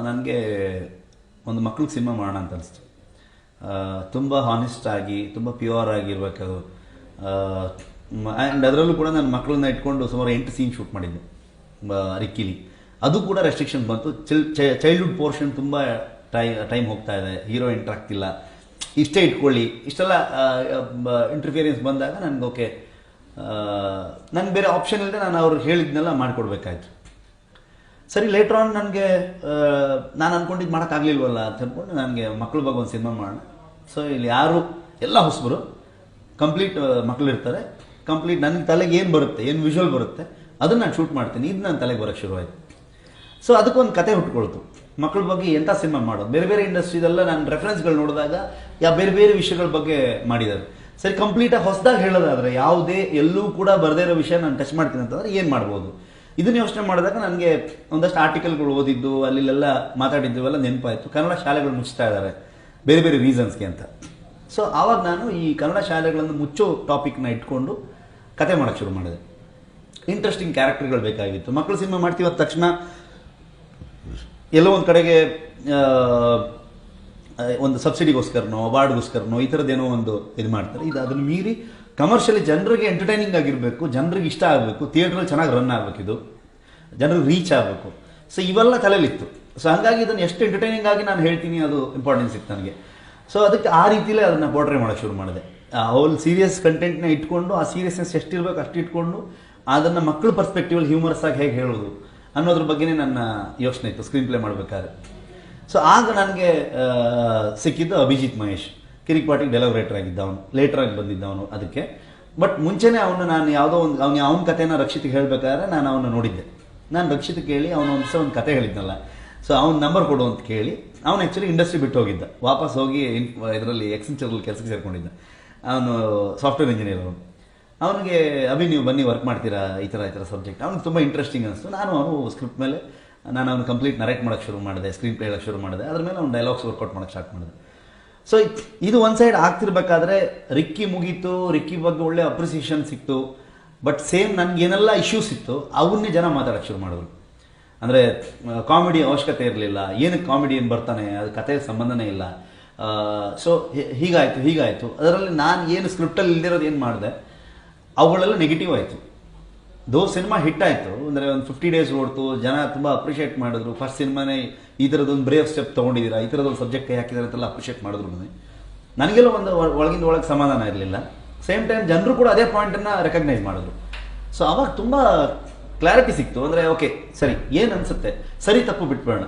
ನನಗೆ ಒಂದು ಮಕ್ಳಿಗೆ ಸಿನಿಮಾ ಮಾಡೋಣ ಅಂತ ಅನಿಸ್ತು. ತುಂಬ ಹಾನೆಸ್ಟ್ ಆಗಿ, ತುಂಬ ಪ್ಯೂರ್ ಆಗಿರ್ಬೇಕು ಆ್ಯಂಡ್ ಅದರಲ್ಲೂ ಕೂಡ ನಾನು ಮಕ್ಕಳನ್ನ ಇಟ್ಕೊಂಡು ಸುಮಾರು ಎಂಟು ಸೀನ್ ಶೂಟ್ ಮಾಡಿದ್ದೆ ರಿಕ್ಕಿಲಿ. ಅದು ಕೂಡ ರೆಸ್ಟ್ರಿಕ್ಷನ್ ಬಂತು. ಚಿಲ್ ಚೈಲ್ಡ್ಹುಡ್ ಪೋರ್ಷನ್ ತುಂಬ ಟೈ ಟೈಮ್ ಹೋಗ್ತಾ ಇದೆ. ಹೀರೋ ಎಂಟ್ರ್ ಆಗ್ತಿಲ್ಲ. ಇಷ್ಟೇ ಇಟ್ಕೊಳ್ಳಿ. ಇಷ್ಟೆಲ್ಲ ಇಂಟರ್ಫಿಯರೆನ್ಸ್ ಬಂದಾಗ ನನಗೆ ಓಕೆ ನನಗೆ ಬೇರೆ ಆಪ್ಷನ್ ಇಲ್ಲದೆ ನಾನು ಅವ್ರು ಹೇಳಿದ್ನೆಲ್ಲ ಮಾಡಿಕೊಡ್ಬೇಕಾಯ್ತು. ಸರಿ ಲೇಟ್ರ್ ಆನ್ ನನಗೆ ನಾನು ಅಂದ್ಕೊಂಡಿದ್ದು ಮಾಡೋಕ್ಕಾಗಲಿಲ್ವಲ್ಲ ಅಂತ ಅಂದ್ಕೊಂಡು ನನಗೆ ಮಕ್ಕಳ ಬಗ್ಗೆ ಒಂದು ಸಿನಿಮಾ ಮಾಡೋಣ. ಸೊ ಇಲ್ಲಿ ಯಾರು, ಎಲ್ಲ ಹೊಸಬರು ಕಂಪ್ಲೀಟ್ ಮಕ್ಕಳು ಇರ್ತಾರೆ ಕಂಪ್ಲೀಟ್ ನನ್ನ ತಲೆಗೆ ಏನು ಬರುತ್ತೆ, ಏನು ವಿಜುವಲ್ ಬರುತ್ತೆ, ಅದನ್ನು ನಾನು ಶೂಟ್ ಮಾಡ್ತೀನಿ. ಇದು ನನ್ನ ತಲೆಗೆ ಬರೋಕ್ಕೆ ಶುರುವಾಯಿತು ಸೊ ಅದಕ್ಕೊಂದು ಕತೆ ಹುಟ್ಕೊಳ್ತು. ಮಕ್ಕಳ ಬಗ್ಗೆ ಎಂಥ ಸಿನಿಮಾ ಮಾಡೋದು? ಬೇರೆ ಬೇರೆ ಇಂಡಸ್ಟ್ರಿದೆಲ್ಲ ನಾನು ರೆಫರೆನ್ಸ್ಗಳು ನೋಡಿದಾಗ, ಯಾ ಬೇರೆ ಬೇರೆ ವಿಷಯಗಳ ಬಗ್ಗೆ ಮಾಡಿದ್ದಾರೆ ಸರಿ ಕಂಪ್ಲೀಟಾಗಿ ಹೊಸದಾಗಿ ಹೇಳೋದಾದ್ರೆ, ಯಾವುದೇ, ಎಲ್ಲೂ ಕೂಡ ಬರದೇ ಇರೋ ವಿಷಯ ನಾನು ಟಚ್ ಮಾಡ್ತೀನಿ ಅಂತಂದರೆ ಏನು ಮಾಡ್ಬೋದು? ಇದನ್ನ ಯೋಚನೆ ಮಾಡಿದಾಗ ನನಗೆ ಒಂದಷ್ಟು ಆರ್ಟಿಕಲ್ಗಳು ಓದಿದ್ದು, ಅಲ್ಲಿಲ್ಲೆಲ್ಲ ಮಾತಾಡಿದ್ದು ಎಲ್ಲ ನೆನಪಾಯಿತು. ಕನ್ನಡ ಶಾಲೆಗಳು ಮುಚ್ತಾ ಇದ್ದಾರೆ ಬೇರೆ ಬೇರೆ ರೀಸನ್ಸ್ಗೆ ಅಂತ. ಸೊ ಆವಾಗ ನಾನು ಈ ಕನ್ನಡ ಶಾಲೆಗಳನ್ನು ಮುಚ್ಚೋ ಟಾಪಿಕ್ನ ಇಟ್ಕೊಂಡು ಕತೆ ಮಾಡೋಕ್ಕೆ ಶುರು ಮಾಡಿದೆ. ಇಂಟ್ರೆಸ್ಟಿಂಗ್ ಕ್ಯಾರೆಕ್ಟರ್ಗಳು ಬೇಕಾಗಿತ್ತು. ಮಕ್ಕಳು ಸಿನಿಮಾ ಮಾಡ್ತೀವಿ ತಕ್ಷಣ, ಎಲ್ಲೋ ಒಂದು ಕಡೆಗೆ ಒಂದು ಸಬ್ಸಿಡಿಗೋಸ್ಕರನೋ, ಅವಾರ್ಡ್ಗೋಸ್ಕರನೋ, ಈ ಥರದ್ದೇನೋ ಒಂದು ಇದು ಮಾಡ್ತಾರೆ. ಇದು ಅದನ್ನು ಮೀರಿ ಕಮರ್ಷಿಯಲಿ ಜನರಿಗೆ ಎಂಟರ್ಟೈನಿಂಗ್ ಆಗಿರಬೇಕು, ಜನರಿಗೆ ಇಷ್ಟ ಆಗಬೇಕು ಥಿಯೇಟ್ರಲ್ಲಿ ಚೆನ್ನಾಗಿ ರನ್ ಆಗಬೇಕು ಇದು. ಜನರಿಗೆ ರೀಚ್ ಆಗಬೇಕು. ಸೊ ಇವೆಲ್ಲ ತಲೆಯಲ್ಲಿತ್ತು ಸೊ ಹಂಗಾಗಿ ಇದನ್ನು ಎಷ್ಟು ಎಂಟರ್ಟೈನಿಂಗ್ ಆಗಿ ನಾನು ಹೇಳ್ತೀನಿ, ಅದು ಇಂಪಾರ್ಟೆನ್ಸ್ ಇತ್ತು ನನಗೆ. ಸೊ ಅದಕ್ಕೆ ಆ ರೀತಿಲೇ ಅದನ್ನು ಪೋರ್ಟ್ರೇ ಮಾಡೋಕ್ಕೆ ಶುರು ಮಾಡಿದೆ. ಅವ್ರು ಸೀರಿಯಸ್ ಕಂಟೆಂಟ್ನ ಇಟ್ಕೊಂಡು, ಆ ಸೀರಿಯಸ್ನೆಸ್ ಎಷ್ಟಿರಬೇಕು ಅಷ್ಟು ಇಟ್ಕೊಂಡು, ಅದನ್ನು ಮಕ್ಕಳ ಪರ್ಸ್ಪೆಕ್ಟಿವಲ್ಲಿ ಹ್ಯೂಮರಸ್ ಆಗಿ ಹೇಗೆ ಹೇಳೋದು ಅನ್ನೋದ್ರ ಬಗ್ಗೆನೇ ನನ್ನ ಯೋಚನೆ ಇತ್ತು ಸ್ಕ್ರೀನ್ ಪ್ಲೇ ಮಾಡಬೇಕಾದ್ರೆ. ಸೊ ಆಗ ನನಗೆ ಸಿಕ್ಕಿದ್ದು ಅಭಿಜಿತ್ ಮಹೇಶ್. ಕಿರಿಕ್ ಪಾಟಿಗೆ ಡೆಲವರೇಟರ್ ಆಗಿದ್ದ ಅವನು. ಲೇಟ್ರಾಗಿ ಬಂದಿದ್ದ ಅವನು ಅದಕ್ಕೆ. ಬಟ್ ಮುಂಚೆನೇ ಅವನು ನಾನು ಯಾವುದೋ ಒಂದು, ಅವ್ನು ಅವನ ಕಥೆನ ರಕ್ಷಿತಿಗೆ ಹೇಳಬೇಕಾದ್ರೆ ನಾನು ಅವನ್ನ ನೋಡಿದ್ದೆ. ನಾನು ರಕ್ಷಿತ ಕೇಳಿ ಅವನ ಒಂದು ಒಂದು ಕತೆ ಹೇಳಿದ್ನಲ್ಲ. ಸೊ ಅವ್ನ ನಂಬರ್ ಕೊಡು ಅಂತ ಕೇಳಿ, ಅವನು ಆ್ಯಕ್ಚುಲಿ ಇಂಡಸ್ಟ್ರಿ ಬಿಟ್ಟು ಹೋಗಿದ್ದ. ವಾಪಸ್ ಹೋಗಿ ಇದರಲ್ಲಿ ಎಕ್ಸೆಂಚರಲ್ಲಿ ಕೆಲಸಕ್ಕೆ ಸೇರ್ಕೊಂಡಿದ್ದ. ಅವನು ಸಾಫ್ಟ್ವೇರ್ ಇಂಜಿನಿಯರ್ ಅವನು. ಅವನಿಗೆ, ಅಭಿ, ನೀವು ಬನ್ನಿ ವರ್ಕ್ ಮಾಡ್ತೀರಾ? ಈ ಥರ ಈ ಥರ ಸಬ್ಜೆಕ್ಟ್ ಅವ್ನಿಗೆ ತುಂಬ ಇಂಟ್ರೆಸ್ಟಿಂಗ್ ಅನಿಸ್ತು. ನಾನು ಅವನು ಸ್ಕ್ರಿಪ್ಟ್ ಮೇಲೆ, ನಾನು ಅವ್ನು ಕಂಪ್ಲೀಟ್ ನರೇಟ್ ಮಾಡೋಕ್ಕೆ ಶುರು ಮಾಡಿದೆ ಸ್ಕ್ರೀನ್ ಪ್ಲೇ ಶುರು ಮಾಡಿದೆ. ಅದ್ರ ಮೇಲೆ ಅವ್ನು ಡೈಲಾಗ್ಸ್ ವರ್ಕೌಟ್ ಮಾಡೋಕ್ಕೆ ಸ್ಟಾರ್ಟ್ ಮಾಡಿದೆ. ಸೊ ಇದು ಒಂದು ಸೈಡ್ ಆಗ್ತಿರ್ಬೇಕಾದ್ರೆ ರಿಕ್ಕಿ ಮುಗೀತು. ರಿಕ್ಕಿ ಬಗ್ಗೆ ಒಳ್ಳೆ ಅಪ್ರಿಸಿಯೇಷನ್ ಸಿಕ್ತು. ಬಟ್ ಸೇಮ್ ನನಗೇನೆಲ್ಲ ಇಶ್ಯೂಸ್ ಇತ್ತು. ಅವನ್ನೇ ಜನ ಮಾತಾಡೋಕ್ಕೆ ಶುರು ಮಾಡಿದ್ರು. ಅಂದರೆ ಕಾಮಿಡಿ ಅವಶ್ಯಕತೆ ಇರಲಿಲ್ಲ. ಏನಕ್ಕೆ ಕಾಮಿಡಿ ಏನು ಬರ್ತಾನೆ? ಅದು ಕಥೆಗೆ ಸಂಬಂಧನೇ ಇಲ್ಲ. ಸೊ ಹೀಗಾಯಿತು ಹೀಗಾಯಿತು. ಅದರಲ್ಲಿ ನಾನು ಏನು ಸ್ಕ್ರಿಪ್ಟಲ್ಲಿ ಇಲ್ದಿರೋದು ಏನು ಮಾಡಿದೆ? ಅವುಗಳೆಲ್ಲ ನೆಗೆಟಿವ್ ಆಯಿತು. ದೋ ಸಿನಿಮಾ ಹಿಟ್ ಆಯಿತು. ಅಂದರೆ ಒಂದು ಫಿಫ್ಟಿ ಡೇಸ್ ಓಡ್ತು. ಜನ ತುಂಬ ಅಪ್ರಿಷಿಯೇಟ್ ಮಾಡಿದ್ರು. ಫಸ್ಟ್ ಸಿನಿಮಾನೇ ಈ ಥರದೊಂದು ಬ್ರೇವ್ ಸ್ಟೆಪ್ ತೊಗೊಂಡಿದ್ದೀರಾ ಈ ಥರದೊಂದು ಸಬ್ಜೆಕ್ಟ್ ಕೈ ಹಾಕಿದ್ದಾರೆ ಅಂತೆಲ್ಲ ಅಪ್ರಿಷಿಯೇಟ್ ಮಾಡಿದ್ರು ನನಗೆ ನನಗೆಲ್ಲ ಒಂದು ಒಳಗಿಂದ ಒಳಗೆ ಸಮಾಧಾನ ಇರಲಿಲ್ಲ. ಸೇಮ್ ಟೈಮ್ ಜನರು ಕೂಡ ಅದೇ ಪಾಯಿಂಟನ್ನು ರೆಕಗ್ನೈಸ್ ಮಾಡಿದ್ರು. ಸೊ ಅವಾಗ ತುಂಬ ಕ್ಲಾರಿಟಿ ಸಿಕ್ತು. ಅಂದರೆ ಓಕೆ ಸರಿ, ಏನು ಅನ್ಸುತ್ತೆ? ಸರಿ, ತಪ್ಪು ಬಿಟ್ಬಿಡೋಣ.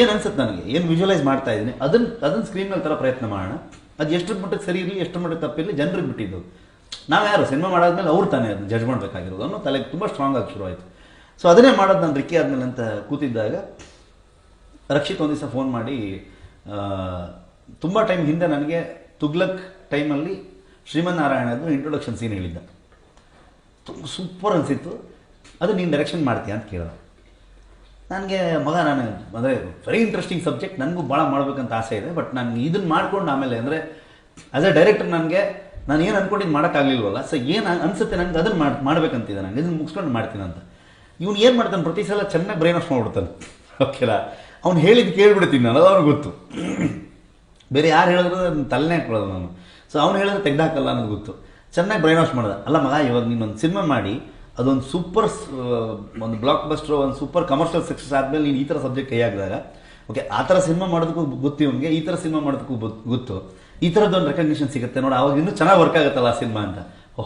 ಏನು ಅನ್ಸುತ್ತೆ ನನಗೆ? ಏನು ವಿಜುವಲೈಸ್ ಮಾಡ್ತಾ ಇದ್ದೀನಿ? ಅದನ್ನ ಅದನ್ನ ಸ್ಕ್ರೀನ್ ಮೇಲೆ ಥರ ಪ್ರಯತ್ನ ಮಾಡೋಣ. ಅದು ಎಷ್ಟು ಮಟ್ಟಕ್ಕೆ ಸರಿ ಇರಲಿ ಎಷ್ಟು ಮಟ್ಟಕ್ಕೆ ತಪ್ಪಿರಲಿ ಜನರಿಗೆ ಬಿಟ್ಟಿದ್ದು. ನಾವು ಯಾರು? ಸಿನಿಮಾ ಮಾಡಾದ್ಮೇಲೆ ಅವ್ರು ತಾನೇ ಅದನ್ನ ಜಡ್ಜ್ ಮಾಡಬೇಕಾಗಿರೋದು. ಅನ್ನೋ ತಲೆಗೆ ತುಂಬ ಸ್ಟ್ರಾಂಗ್ ಆಗಿ ಶುರು ಆಯಿತು ಸೊ ಅದನ್ನೇ ಮಾಡೋದು ನಾನು ರಿಕ್ಕಿ ಆದ್ಮೇಲೆ ಅಂತ ಕೂತಿದ್ದಾಗ, ರಕ್ಷಿತ್ ಒಂದು ದಿವಸ ಫೋನ್ ಮಾಡಿ ತುಂಬ ಟೈಮ್ ಹಿಂದೆ ನನಗೆ ತುಗ್ಲಕ್ ಟೈಮಲ್ಲಿ ಶ್ರೀಮನ್ನಾರಾಯಣದ್ದು ಇಂಟ್ರೊಡಕ್ಷನ್ ಸೀನ್ ಹೇಳಿದ್ದ. ತುಂಬ ಸೂಪರ್ ಅನಿಸಿತ್ತು. ಅದು ನೀನು ಡೈರೆಕ್ಷನ್ ಮಾಡ್ತೀಯ ಅಂತ ಕೇಳಿದ. ನನಗೆ ಮಗ, ನಾನು ಅಂದರೆ ವೆರಿ ಇಂಟ್ರೆಸ್ಟಿಂಗ್ ಸಬ್ಜೆಕ್ಟ್ ನನಗೂ ಭಾಳ ಮಾಡಬೇಕಂತ ಆಸೆ ಇದೆ ಬಟ್ ನಾನು ಇದನ್ನು ಮಾಡ್ಕೊಂಡು ಆಮೇಲೆ ಅಂದರೆ ಆ್ಯಸ್ ಎ ಡೈರೆಕ್ಟರ್ ನನಗೆ ನಾನು ಏನು ಅಂದ್ಕೊಂಡಿದ್ದು ಮಾಡೋಕ್ಕಾಗಲಿಲ್ವಲ್ಲ ಸೊ ಏನು ಅನಿಸುತ್ತೆ ನನಗೆ ಅದನ್ನು ಮಾಡಿ, ಮಾಡಬೇಕಂತಿದೆ ನನಗೆ ಇದನ್ನು ಮುಗಿಸ್ಕೊಂಡು ಮಾಡ್ತೀನಿ ಅಂತ. ಇವನು ಏನು ಮಾಡ್ತಾನೆ ಪ್ರತಿ ಸಲ ಚೆನ್ನಾಗಿ ಬ್ರೈನ್ ವಾಶ್ ಮಾಡ್ಬಿಡ್ತಾನೆ. ಓಕೆಲ್ಲ ಅವ್ನು ಹೇಳಿದ್ದು ಕೇಳಿಬಿಡ್ತೀನಿ ನಾನು ಅದು ಅವ್ನಿಗೆ ಗೊತ್ತು. ಬೇರೆ ಯಾರು ಹೇಳಿದ್ರು ಅದನ್ನ ತಲೆನೇ ಹಾಕೊಳ್ಳೋದು ನಾನು. ಸೊ ಅವ್ನು ಹೇಳಿದ್ರೆ ತೆಗ್ದಾಕಲ್ಲ ಅನ್ನೋದು ಗೊತ್ತು. ಚೆನ್ನಾಗಿ ಬ್ರೈನ್ ವಾಶ್ ಮಾಡ್ದೆ. ಅಲ್ಲ ಮಗ, ಇವಾಗ ನೀನೊಂದು ಸಿನಿಮಾ ಮಾಡಿ ಅದೊಂದು ಸೂಪರ್ ಒಂದು ಬ್ಲಾಕ್ ಬಸ್ಟರ್ ಒಂದು ಸೂಪರ್ ಕಮರ್ಷಿಯಲ್ ಸಕ್ಸಸ್ ಆದಮೇಲೆ ನೀನು ಈ ಥರ ಸಬ್ಜೆಕ್ಟ್ ಕೈ ಹಾಕಿದಾಗ ಓಕೆ ಆ ಥರ ಸಿನಿಮಾ ಮಾಡೋದಕ್ಕೂ ಗೊತ್ತು ಇವನಿಗೆ, ಈ ಥರ ಸಿನಿಮಾ ಮಾಡೋದಕ್ಕೂ ಗೊತ್ತು- ಈ ಥರದ್ದೊಂದು ರೆಕಗ್ನಿಷನ್ ಸಿಗುತ್ತೆ. ನೋಡಿ, ಅವಾಗ ಇನ್ನೂ ಚೆನ್ನಾಗಿ ವರ್ಕ್ ಆಗುತ್ತಲ್ಲ ಆ ಸಿನಿಮಾ ಅಂತ.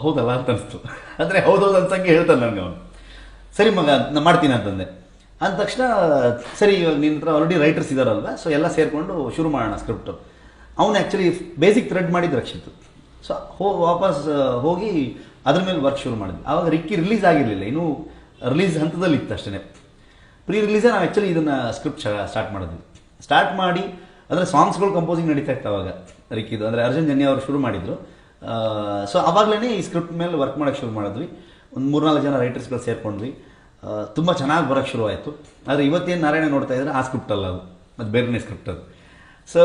ಹೌದಲ್ಲ ಅಂತ ಅನಿಸ್ತು. ಅಂದರೆ ಹೌದೌದು ಅನ್ಸಂಗೆ ಹೇಳ್ತಾನೆ ನನಗೆ ಅವನು. ಸರಿ ಮಗ ನಾನು ಮಾಡ್ತೀನಿ ಅಂತಂದೆ. ಅಂದ ತಕ್ಷಣ, ಸರಿ, ಇವಾಗ ನಿನ್ನ ಹತ್ರ ಆಲ್ರೆಡಿ ರೈಟರ್ಸ್ ಇದ್ದಾರಲ್ವ ಸೊ ಎಲ್ಲ ಸೇರಿಕೊಂಡು ಶುರು ಮಾಡೋಣ ಸ್ಕ್ರಿಪ್ಟು ಅವನು ಆ್ಯಕ್ಚುಲಿ ಬೇಸಿಕ್ ಥ್ರೆಡ್ ಮಾಡಿದ್ದು ರಕ್ಷಿತ್ತು ಸೊ ಹೋ, ವಾಪಸ್ ಹೋಗಿ ಅದ್ರ ಮೇಲೆ ವರ್ಕ್ ಶುರು ಮಾಡಿದ್ವಿ. ಆವಾಗ ರಿಕ್ಕಿ ರಿಲೀಸ್ ಆಗಿರಲಿಲ್ಲ. ಇನ್ನೂ ರಿಲೀಸ್ ಹಂತದಲ್ಲಿ ಇತ್ತು ಅಷ್ಟೇ ಪ್ರೀ ರಿಲೀಸೇ ನಾವು ಆ್ಯಕ್ಚುಲಿ ಇದನ್ನು ಸ್ಕ್ರಿಪ್ಟ್ ಸ್ಟಾರ್ಟ್ ಮಾಡಿದ್ವಿ. ಸ್ಟಾರ್ಟ್ ಮಾಡಿ, ಅಂದರೆ ಸಾಂಗ್ಸ್ಗಳು ಕಂಪೋಸಿಂಗ್ ನಡೀತಾ ಇತ್ತು ಅವಾಗ ರಿಕ್ಕಿದು ಅಂದರೆ ಅರ್ಜುನ್ ಜನ್ಯ ಅವರು ಶುರು ಮಾಡಿದರು. ಸೊ ಆವಾಗಲೇ ಈ ಸ್ಕ್ರಿಪ್ಟ್ ಮೇಲೆ ವರ್ಕ್ ಮಾಡೋಕ್ಕೆ ಶುರು ಮಾಡಿದ್ವಿ. ಒಂದು ಮೂರ್ನಾಲ್ಕು ಜನ ರೈಟರ್ಸ್ಗಳು ಸೇರ್ಕೊಂಡ್ವಿ. ತುಂಬ ಚೆನ್ನಾಗಿ ಬರೋಕ್ಕೆ ಶುರು ಆಯಿತು. ಆದರೆ ಇವತ್ತೇನು ನಾರಾಯಣ ನೋಡ್ತಾ ಇದ್ರೆ ಆ ಸ್ಕ್ರಿಪ್ಟ್ ಅಲ್ಲ ಅದು. ಅದು ಬೇರೆನೇ ಸ್ಕ್ರಿಪ್ಟ್ ಅದು. ಸೊ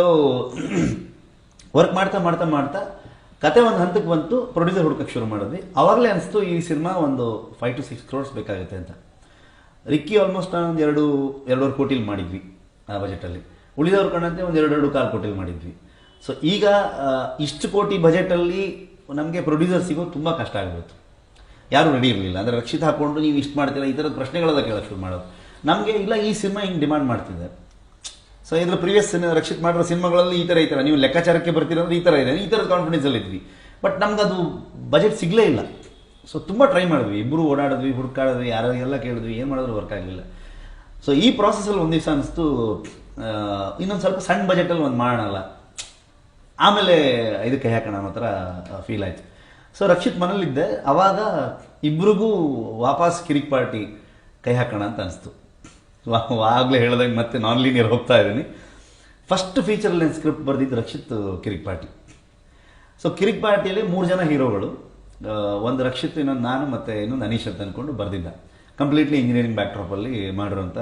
ವರ್ಕ್ ಮಾಡ್ತಾ ಮಾಡ್ತಾ ಮಾಡ್ತಾ ಕತೆ ಒಂದು ಹಂತಕ್ಕೆ ಬಂತು ಪ್ರೊಡ್ಯೂಸರ್ ಹುಡುಕಕ್ಕೆ ಶುರು ಮಾಡಿದ್ವಿ. ಅವಾಗಲೇ ಅನಿಸ್ತು, ಈ ಸಿನಿಮಾ ಒಂದು ಫೈವ್ ಟು ಸಿಕ್ಸ್ ಕ್ರೋರ್ಸ್ ಬೇಕಾಗುತ್ತೆ ಅಂತ. ರಿಕ್ಕಿ ಆಲ್ಮೋಸ್ಟ್ ಒಂದು ಎರಡು, ಎರಡೂವರೆ ಕೋಟಿಲಿ ಮಾಡಿದ್ವಿ, ಆ ಬಜೆಟಲ್ಲಿ ಉಳಿದವರು ಕಂಡಂತೆ ಒಂದು ಎರಡು ಎರಡು ಕಾಲು ಕೋಟಿಲಿ ಮಾಡಿದ್ವಿ. ಸೊ ಈಗ ಇಷ್ಟು ಕೋಟಿ ಬಜೆಟಲ್ಲಿ ನಮಗೆ ಪ್ರೊಡ್ಯೂಸರ್ ಸಿಗೋದು ತುಂಬ ಕಷ್ಟ ಆಗಿಬಿಡ್ತು. ಯಾರೂ ರೆಡಿ ಇರಲಿಲ್ಲ. ಅಂದರೆ ರಕ್ಷಿತ ಹಾಕ್ಕೊಂಡು ನೀವು ಇಷ್ಟು ಮಾಡ್ತೀರಾ, ಈ ಥರದ ಪ್ರಶ್ನೆಗಳೆಲ್ಲ ಕೇಳೋಕ್ಕೆ ಶುರು ಮಾಡೋದು. ನಮಗೆ ಇಲ್ಲ, ಈ ಸಿನಿಮಾ ಹಿಂಗೆ ಡಿಮ್ಯಾಂಡ್ ಮಾಡ್ತಿದೆ. ಸೊ ಇದ್ರ ಪ್ರೀವಿಯಸ್ ರಕ್ಷಿತ್ ಮಾಡಿರೋ ಸಿನಿಮಾಗಳಲ್ಲಿ ಈ ಥರ ಈ ಥರ ನೀವು ಲೆಕ್ಕಾಚಾರಕ್ಕೆ ಬರ್ತೀರಂದ್ರೆ ಈ ಥರ ಇದೆ. ಈ ಥರದ ಕಾನ್ಫಿಡೆನ್ಸಲ್ಲಿ ಇದ್ವಿ. ಬಟ್ ನಮ್ಗೆ ಅದು ಬಜೆಟ್ ಸಿಗಲೇ ಇಲ್ಲ. ಸೊ ತುಂಬ ಟ್ರೈ ಮಾಡಿದ್ವಿ. ಇಬ್ಬರು ಓಡಾಡಿದ್ವಿ, ಹುಡುಕಾಡಿದ್ವಿ ಯಾರಿಗೆಲ್ಲ ಕೇಳಿದ್ವಿ. ಏನು ಮಾಡಿದ್ರು ವರ್ಕ್ ಆಗಲಿಲ್ಲ. ಸೊ ಈ ಪ್ರಾಸೆಸಲ್ಲಿ ಒಂದು ದಿವಸ ಅನಿಸ್ತು ಇನ್ನೊಂದು ಸ್ವಲ್ಪ ಸಣ್ಣ ಬಜೆಟಲ್ಲಿ ಒಂದು ಮಾಡೋಣಲ್ಲ. ಆಮೇಲೆ ಇದಕ್ಕೆ ಹಾಕೋಣ ಅನ್ನೋ ಥರ ಫೀಲ್ ಆಯಿತು. ಸೊ ರಕ್ಷಿತ್ ಮನೇಲಿದ್ದೆ. ಅವಾಗ ಇಬ್ರಿಗೂ ವಾಪಸ್ ಕಿರಿಕ್ ಪಾರ್ಟಿ ಕೈ ಹಾಕೋಣ ಅಂತ ಅನಿಸ್ತು. ಆಗಲೇ ಹೇಳ್ದಂಗೆ ಮತ್ತೆ ನಾನ್ ಲೀನಿಯರ್ ಹೋಗ್ತಾ ಇದ್ದೀನಿ. ಫಸ್ಟ್ ಫೀಚರಲ್ಲಿ ಸ್ಕ್ರಿಪ್ಟ್ ಬರೆದಿದ್ದು ರಕ್ಷಿತ್ ಕಿರಿಕ್ ಪಾರ್ಟಿ ಸೊ ಕಿರಿಕ್ ಪಾಟಿಯಲ್ಲಿ ಮೂರು ಜನ ಹೀರೋಗಳು. ಒಂದು ರಕ್ಷಿತ್, ಇನ್ನೊಂದು ನಾನು, ಮತ್ತು ಇನ್ನೊಂದು ಅನೀಶ್ ಅಂತ ಅಂದ್ಕೊಂಡು ಬರೆದಿದ್ದ. ಕಂಪ್ಲೀಟ್ಲಿ ಇಂಜಿನಿಯರಿಂಗ್ ಬ್ಯಾಕ್ಡ್ರಾಪಲ್ಲಿ ಮಾಡಿರೋಂಥ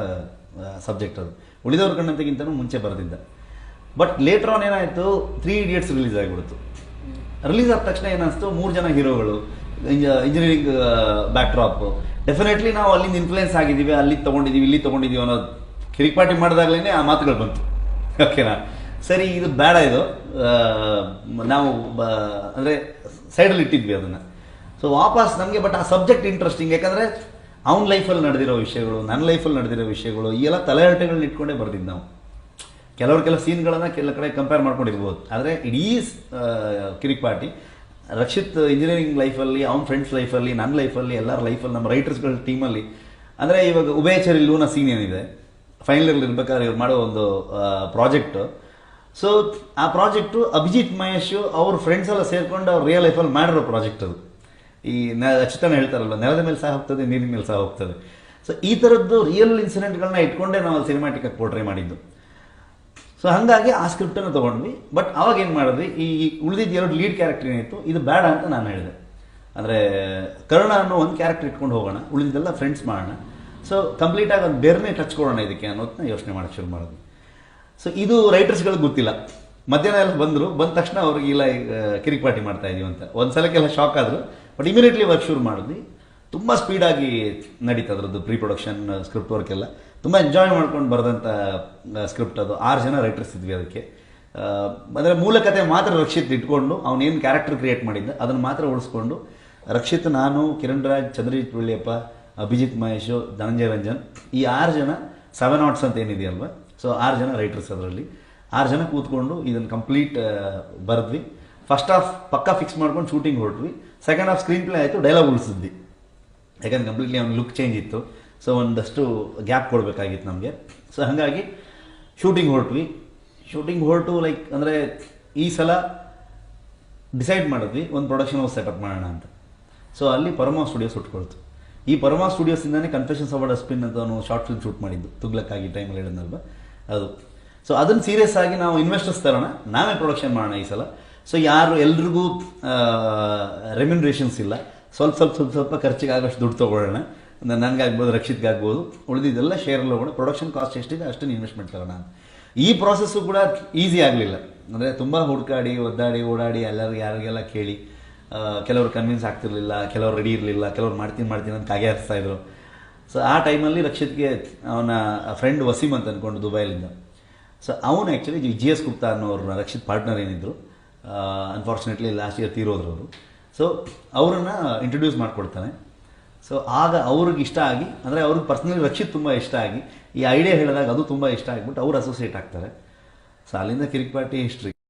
ಸಬ್ಜೆಕ್ಟ್ ಅದು. ಉಳಿದವ್ರ ಕಣ್ಣಂತೆಗಿಂತನೂ ಮುಂಚೆ ಬರೆದಿದ್ದ. ಬಟ್ ಲೇಟರ್ ಆನ್ ಏನಾಯಿತು? ತ್ರೀ ಇಡಿಯಟ್ಸ್ ರಿಲೀಸ್ ಆಗಿಬಿಡ್ತು. ರಿಲೀಸ್ ಆದ ತಕ್ಷಣ ಏನಿಸ್ತು ಮೂರು ಜನ ಹೀರೋಗಳು ಇಂಜಿನಿಯರಿಂಗ್ ಬ್ಯಾಕ್ಡ್ರಾಪ್ ಡೆಫಿನೆಟ್ಲಿ ನಾವು ಅಲ್ಲಿಂದ ಇನ್ಫ್ಲುಯೆನ್ಸ್ ಆಗಿದ್ದೀವಿ, ಅಲ್ಲಿ ತೊಗೊಂಡಿದ್ದೀವಿ, ಇಲ್ಲಿ ತೊಗೊಂಡಿದ್ದೀವಿ ಅನ್ನೋದು ಕಿರಿಕ್ ಪಾರ್ಟಿ ಮಾಡಿದಾಗಲೇ ಆ ಮಾತುಗಳು ಬಂತು. ಓಕೆನಾ ಸರಿ, ಇದು ಬೇಡ ಇದು. ನಾವು ಅಂದರೆ ಸೈಡಲ್ಲಿ ಇಟ್ಟಿದ್ವಿ ಅದನ್ನು. ಸೊ ವಾಪಸ್ ನಮಗೆ ಬಟ್ ಆ ಸಬ್ಜೆಕ್ಟ್ ಇಂಟ್ರೆಸ್ಟಿಂಗ್ ಯಾಕಂದರೆ ಅವ್ನ ಲೈಫಲ್ಲಿ ನಡೆದಿರೋ ವಿಷಯಗಳು ನನ್ನ ಲೈಫಲ್ಲಿ ನಡೆದಿರೋ ವಿಷಯಗಳು, ಈ ಎಲ್ಲ ತಲೆಹರಟೆಗಳನ್ನ ಇಟ್ಕೊಂಡೇ ಬರ್ದಿದ್ದು ನಾವು. ಕೆಲವ್ರು ಕೆಲವು ಸೀನ್ಗಳನ್ನು ಕೆಲ ಕಡೆ ಕಂಪೇರ್ ಮಾಡ್ಕೊಂಡಿರ್ಬೋದು. ಆದರೆ ಇಡೀ ಕಿರಿಕ್ ಪಾರ್ಟಿ ರಕ್ಷಿತ್ ಇಂಜಿನಿಯರಿಂಗ್ ಲೈಫಲ್ಲಿ ಅವ್ನ ಫ್ರೆಂಡ್ಸ್ ಲೈಫಲ್ಲಿ ನನ್ನ ಲೈಫಲ್ಲಿ ಎಲ್ಲರ ಲೈಫಲ್ಲಿ ನಮ್ಮ ರೈಟರ್ಸ್ಗಳ ಟೀಮಲ್ಲಿ ಅಂದರೆ ಇವಾಗ ಉಭಯಚರಿ ಲೂನ ಸೀನ್ ಏನಿದೆ. ಫೈನಲ್ ಇಯರ್ ಇರ್ಬೇಕಾದ್ರೆ ಇವ್ರು ಮಾಡೋ ಒಂದು ಪ್ರಾಜೆಕ್ಟು ಸೊ ಆ ಪ್ರಾಜೆಕ್ಟು ಅಭಿಜಿತ್ ಮಹೇಶ್ ಅವ್ರ ಫ್ರೆಂಡ್ಸ್ ಎಲ್ಲ ಸೇರ್ಕೊಂಡು ಅವ್ರು ರಿಯಲ್ ಲೈಫಲ್ಲಿ ಮಾಡಿರೋ ಪ್ರಾಜೆಕ್ಟ್ ಅದು. ಈ ನ ಹೇಳ್ತಾರಲ್ಲ ಹೇಳ್ತಾರಲ್ವ, ನೆಲದ ಮೇಲೆ ಸಹ ಹೋಗ್ತದೆ, ನೀರಿನ ಮೇಲೆ ಸಹ ಹೋಗ್ತದೆ. ಸೊ ಈ ಥರದ್ದು ರಿಯಲ್ ಇನ್ಸಿಡೆಂಟ್ಗಳನ್ನ ಇಟ್ಕೊಂಡೇ ನಾವು ಸಿನಿಮಾಟಿಕ್ ಆಗಿ ಪೋರ್ಟ್ರೇ ಮಾಡಿದ್ದು. ಸೊ ಹಾಗಾಗಿ ಆ ಸ್ಕ್ರಿಪ್ಟನ್ನು ತೊಗೊಂಡ್ವಿ. ಬಟ್ ಅವಾಗ ಏನು ಮಾಡಿದ್ವಿ? ಈ ಉಳಿದಿದ್ದ ಎರಡು ಲೀಡ್ ಕ್ಯಾರೆಕ್ಟರ್ ಏನಿತ್ತು? ಇದು ಬೇಡ ಅಂತ ನಾನು ಹೇಳಿದೆ. ಅಂದರೆ, ಕರುಣ ಅನ್ನೋ ಒಂದು ಕ್ಯಾರೆಕ್ಟರ್ ಇಟ್ಕೊಂಡು ಹೋಗೋಣ. ಉಳಿದಿದ್ದೆಲ್ಲ ಫ್ರೆಂಡ್ಸ್ ಮಾಡೋಣ. ಸೊ ಕಂಪ್ಲೀಟಾಗಿ ಒಂದು ಬೇರೆನೇ ಟಚ್ ಕೊಡೋಣ ಇದಕ್ಕೆ ಅನ್ನೋದನ್ನ ಯೋಚನೆ ಮಾಡೋಕ್ಕೆ ಶುರು ಮಾಡಿದ್ವಿ. ಸೊ ಇದು ರೈಟರ್ಸ್ಗಳಿಗೆ ಗೊತ್ತಿಲ್ಲ. ಮಧ್ಯಾಹ್ನ ಎಲ್ಲ ಬಂದರು. ಬಂದ ತಕ್ಷಣ ಅವ್ರಿಗೆ, ಇಲ್ಲ ಕಿರಿಕ್ ಪಾರ್ಟಿ ಮಾಡ್ತಾ ಇದೀವಿ ಅಂತ. ಒಂದು ಸಲಕ್ಕೆಲ್ಲ ಶಾಕ್ ಆದರು. ಬಟ್ ಇಮಿಡಿಯೇಟ್ಲಿ ವರ್ಕ್ ಶುರು ಮಾಡಿದ್ವಿ. ತುಂಬ ಸ್ಪೀಡಾಗಿ ನಡೀತು ಅದರದ್ದು ಪ್ರೀ ಪ್ರೊಡಕ್ಷನ್ ಸ್ಕ್ರಿಪ್ಟ್ ವರ್ಕ್ ಎಲ್ಲ. ತುಂಬ ಎಂಜಾಯ್ ಮಾಡ್ಕೊಂಡು ಬರೆದಂಥ ಸ್ಕ್ರಿಪ್ಟ್ ಅದು. ಆರು ಜನ ರೈಟರ್ಸ್ ಇದ್ವಿ ಅದಕ್ಕೆ. ಅಂದರೆ ಮೂಲ ಕಥೆ ಮಾತ್ರ ರಕ್ಷಿತ್ ಇಟ್ಕೊಂಡು ಅವನೇನು ಕ್ಯಾರೆಕ್ಟರ್ ಕ್ರಿಯೇಟ್ ಮಾಡಿದ್ದ ಅದನ್ನು ಮಾತ್ರ ಉಳಿಸ್ಕೊಂಡು, ರಕ್ಷಿತ್, ನಾನು, ಕಿರಣ್ ರಾಜ್, ಚಂದ್ರಜಿತ್ ಬೆಳ್ಳಿಯಪ್ಪ ಅಭಿಜಿತ್ ಮಹೇಶು, ಧನಂಜಯ ರಂಜನ್, ಈ ಆರು ಜನ ಸೆವೆನ್ ಆಟ್ಸ್ ಅಂತ ಏನಿದೆಯಲ್ವ? ಸೊ ಆರು ಜನ ರೈಟರ್ಸ್ ಅದರಲ್ಲಿ. ಆರು ಜನ ಕೂತ್ಕೊಂಡು ಇದನ್ನು ಕಂಪ್ಲೀಟ್ ಬರೆದ್ವಿ. ಫಸ್ಟ್ ಹಾಫ್ ಪಕ್ಕ ಫಿಕ್ಸ್ ಮಾಡ್ಕೊಂಡು ಶೂಟಿಂಗ್ ಹೊರಟ್ವಿ. ಸೆಕೆಂಡ್ ಹಾಫ್ ಸ್ಕ್ರೀನ್ ಪ್ಲೇ ಆಯಿತು ಡೈಲಾಗ್ ಉಳಿಸಿದ್ವಿ. ಯಾಕಂದ್ರೆ ಕಂಪ್ಲೀಟ್ಲಿ ಅವ್ನ ಲುಕ್ ಚೇಂಜ್ ಇತ್ತು. ಸೊ ಒಂದಷ್ಟು ಗ್ಯಾಪ್ ಕೊಡಬೇಕಾಗಿತ್ತು ನಮಗೆ. ಸೊ ಹಾಗಾಗಿ ಶೂಟಿಂಗ್ ಹೊರಟ್ವಿ. ಶೂಟಿಂಗ್ ಹೊರಟು ಲೈಕ್ ಅಂದರೆ ಈ ಸಲ ಡಿಸೈಡ್ ಮಾಡಿದ್ವಿ, ಒಂದು ಪ್ರೊಡಕ್ಷನ್ ಹೌಸ್ ಸೆಟಪ್ ಮಾಡೋಣ ಅಂತ. ಸೊ ಅಲ್ಲಿ ಪರಮಾ ಸ್ಟುಡಿಯೋಸ್ ಹುಟ್ಕೊಳ್ತು. ಈ ಪರಮಾ ಸ್ಟುಡಿಯೋಸಿಂದಾನೇ ಕನ್ಫೆಷನ್ಸ್ ಅವಾರ್ಡ್ ಡಸ್ಟ್ಬಿನ್ ಅಂತ ಒಂದು ಶಾರ್ಟ್ ಫಿಲ್ಮ್ ಶೂಟ್ ಮಾಡಿದ್ದು. ತುಗ್ಲಕ್ಕಾಗಿ ಟೈಮಲ್ಲಿ ಹೇಳಿದ್ನಲ್ವ? ಅದು. ಸೊ ಅದನ್ನು ಸೀರಿಯಸ್ ಆಗಿ ನಾವು ಇನ್ವೆಸ್ಟರ್ಸ್ ತರೋಣ. ನಾವೇ ಪ್ರೊಡಕ್ಷನ್ ಮಾಡೋಣ ಈ ಸಲ. ಸೊ ಯಾರು ಎಲ್ರಿಗೂ ರೆಮ್ಯುನರೇಷನ್ಸ್ ಇಲ್ಲ. ಸ್ವಲ್ಪ ಸ್ವಲ್ಪ ಸ್ವಲ್ಪ ಸ್ವಲ್ಪ ಖರ್ಚಿಗೆ ಆಗೋಷ್ಟು ದುಡ್ಡು ತೊಗೊಳ್ಳೋಣ. ನನಗಾಗ್ಬೋದು ರಕ್ಷಿತ್ಗಾಗ್ಬೋದು ಉಳಿದಿದ್ದೆಲ್ಲ ಶೇರಲ್ಲಿ ಹೋಗೋಣ ಪ್ರೊಡಕ್ಷನ್ ಕಾಸ್ಟ್ ಎಷ್ಟಿದೆ ಅಷ್ಟನ್ನು ಇನ್ವೆಸ್ಟ್ಮೆಂಟ್ ತಗೋಣ ಈ ಪ್ರಾಸೆಸ್ಸು ಕೂಡ ಈಸಿ ಆಗಲಿಲ್ಲ. ಅಂದರೆ ತುಂಬ ಹುಡುಕಾಡಿ, ಒದ್ದಾಡಿ, ಓಡಾಡಿ, ಎಲ್ಲರಿಗೂ ಯಾರಿಗೆಲ್ಲ ಕೇಳಿ ಕೆಲವರು ಕನ್ವಿನ್ಸ್ ಆಗ್ತಿರ್ಲಿಲ್ಲ, ಕೆಲವರು ರೆಡಿ ಇರಲಿಲ್ಲ, ಕೆಲವ್ರು ಮಾಡ್ತೀನಿ ಮಾಡ್ತೀನಿ ಅಂತ ಕಾಗೆ ಹರಿಸ್ತಾ ಇದ್ರು. ಸೊ ಆ ಟೈಮಲ್ಲಿ ರಕ್ಷಿತ್ಗೆ ಅವನ ಫ್ರೆಂಡ್ ವಸೀಮ್ ಅಂತ ಅಂದ್ಕೊಂಡು ದುಬೈಲಿಂದ. ಸೊ ಅವನು ಆ್ಯಕ್ಚುಲಿ ಜಿ ಎಸ್ ಗುಪ್ತಾ ಅನ್ನೋರು ರಕ್ಷಿತ್ ಪಾರ್ಟ್ನರ್ ಏನಿದ್ರು ಅನ್ಫಾರ್ಚುನೇಟ್ಲಿ ಲಾಸ್ಟ್ ಇಯರ್ ತೀರೋದ್ರು ಅವರು. ಸೊ ಅವರನ್ನು ಇಂಟ್ರೊಡ್ಯೂಸ್ ಮಾಡಿಕೊಡ್ತಾನೆ. ಸೊ ಆಗ ಅವ್ರಿಗೆ ಇಷ್ಟ ಆಗಿ, ಅಂದರೆ ಅವ್ರಿಗೆ ಪರ್ಸ್ನಲಿ ರಕ್ಷಿತ್ ತುಂಬ ಇಷ್ಟ ಆಗಿ, ಈ ಐಡಿಯಾ ಹೇಳಿದಾಗ ಅದು ತುಂಬ ಇಷ್ಟ ಆಗಿಬಿಟ್ಟು ಅವ್ರು ಅಸೋಸಿಯೇಟ್ ಆಗ್ತಾರೆ. ಸೊ ಅಲ್ಲಿಂದ ಕಿರಿಕ್ ಪಾರ್ಟಿ ಹಿಸ್ಟ್ರಿ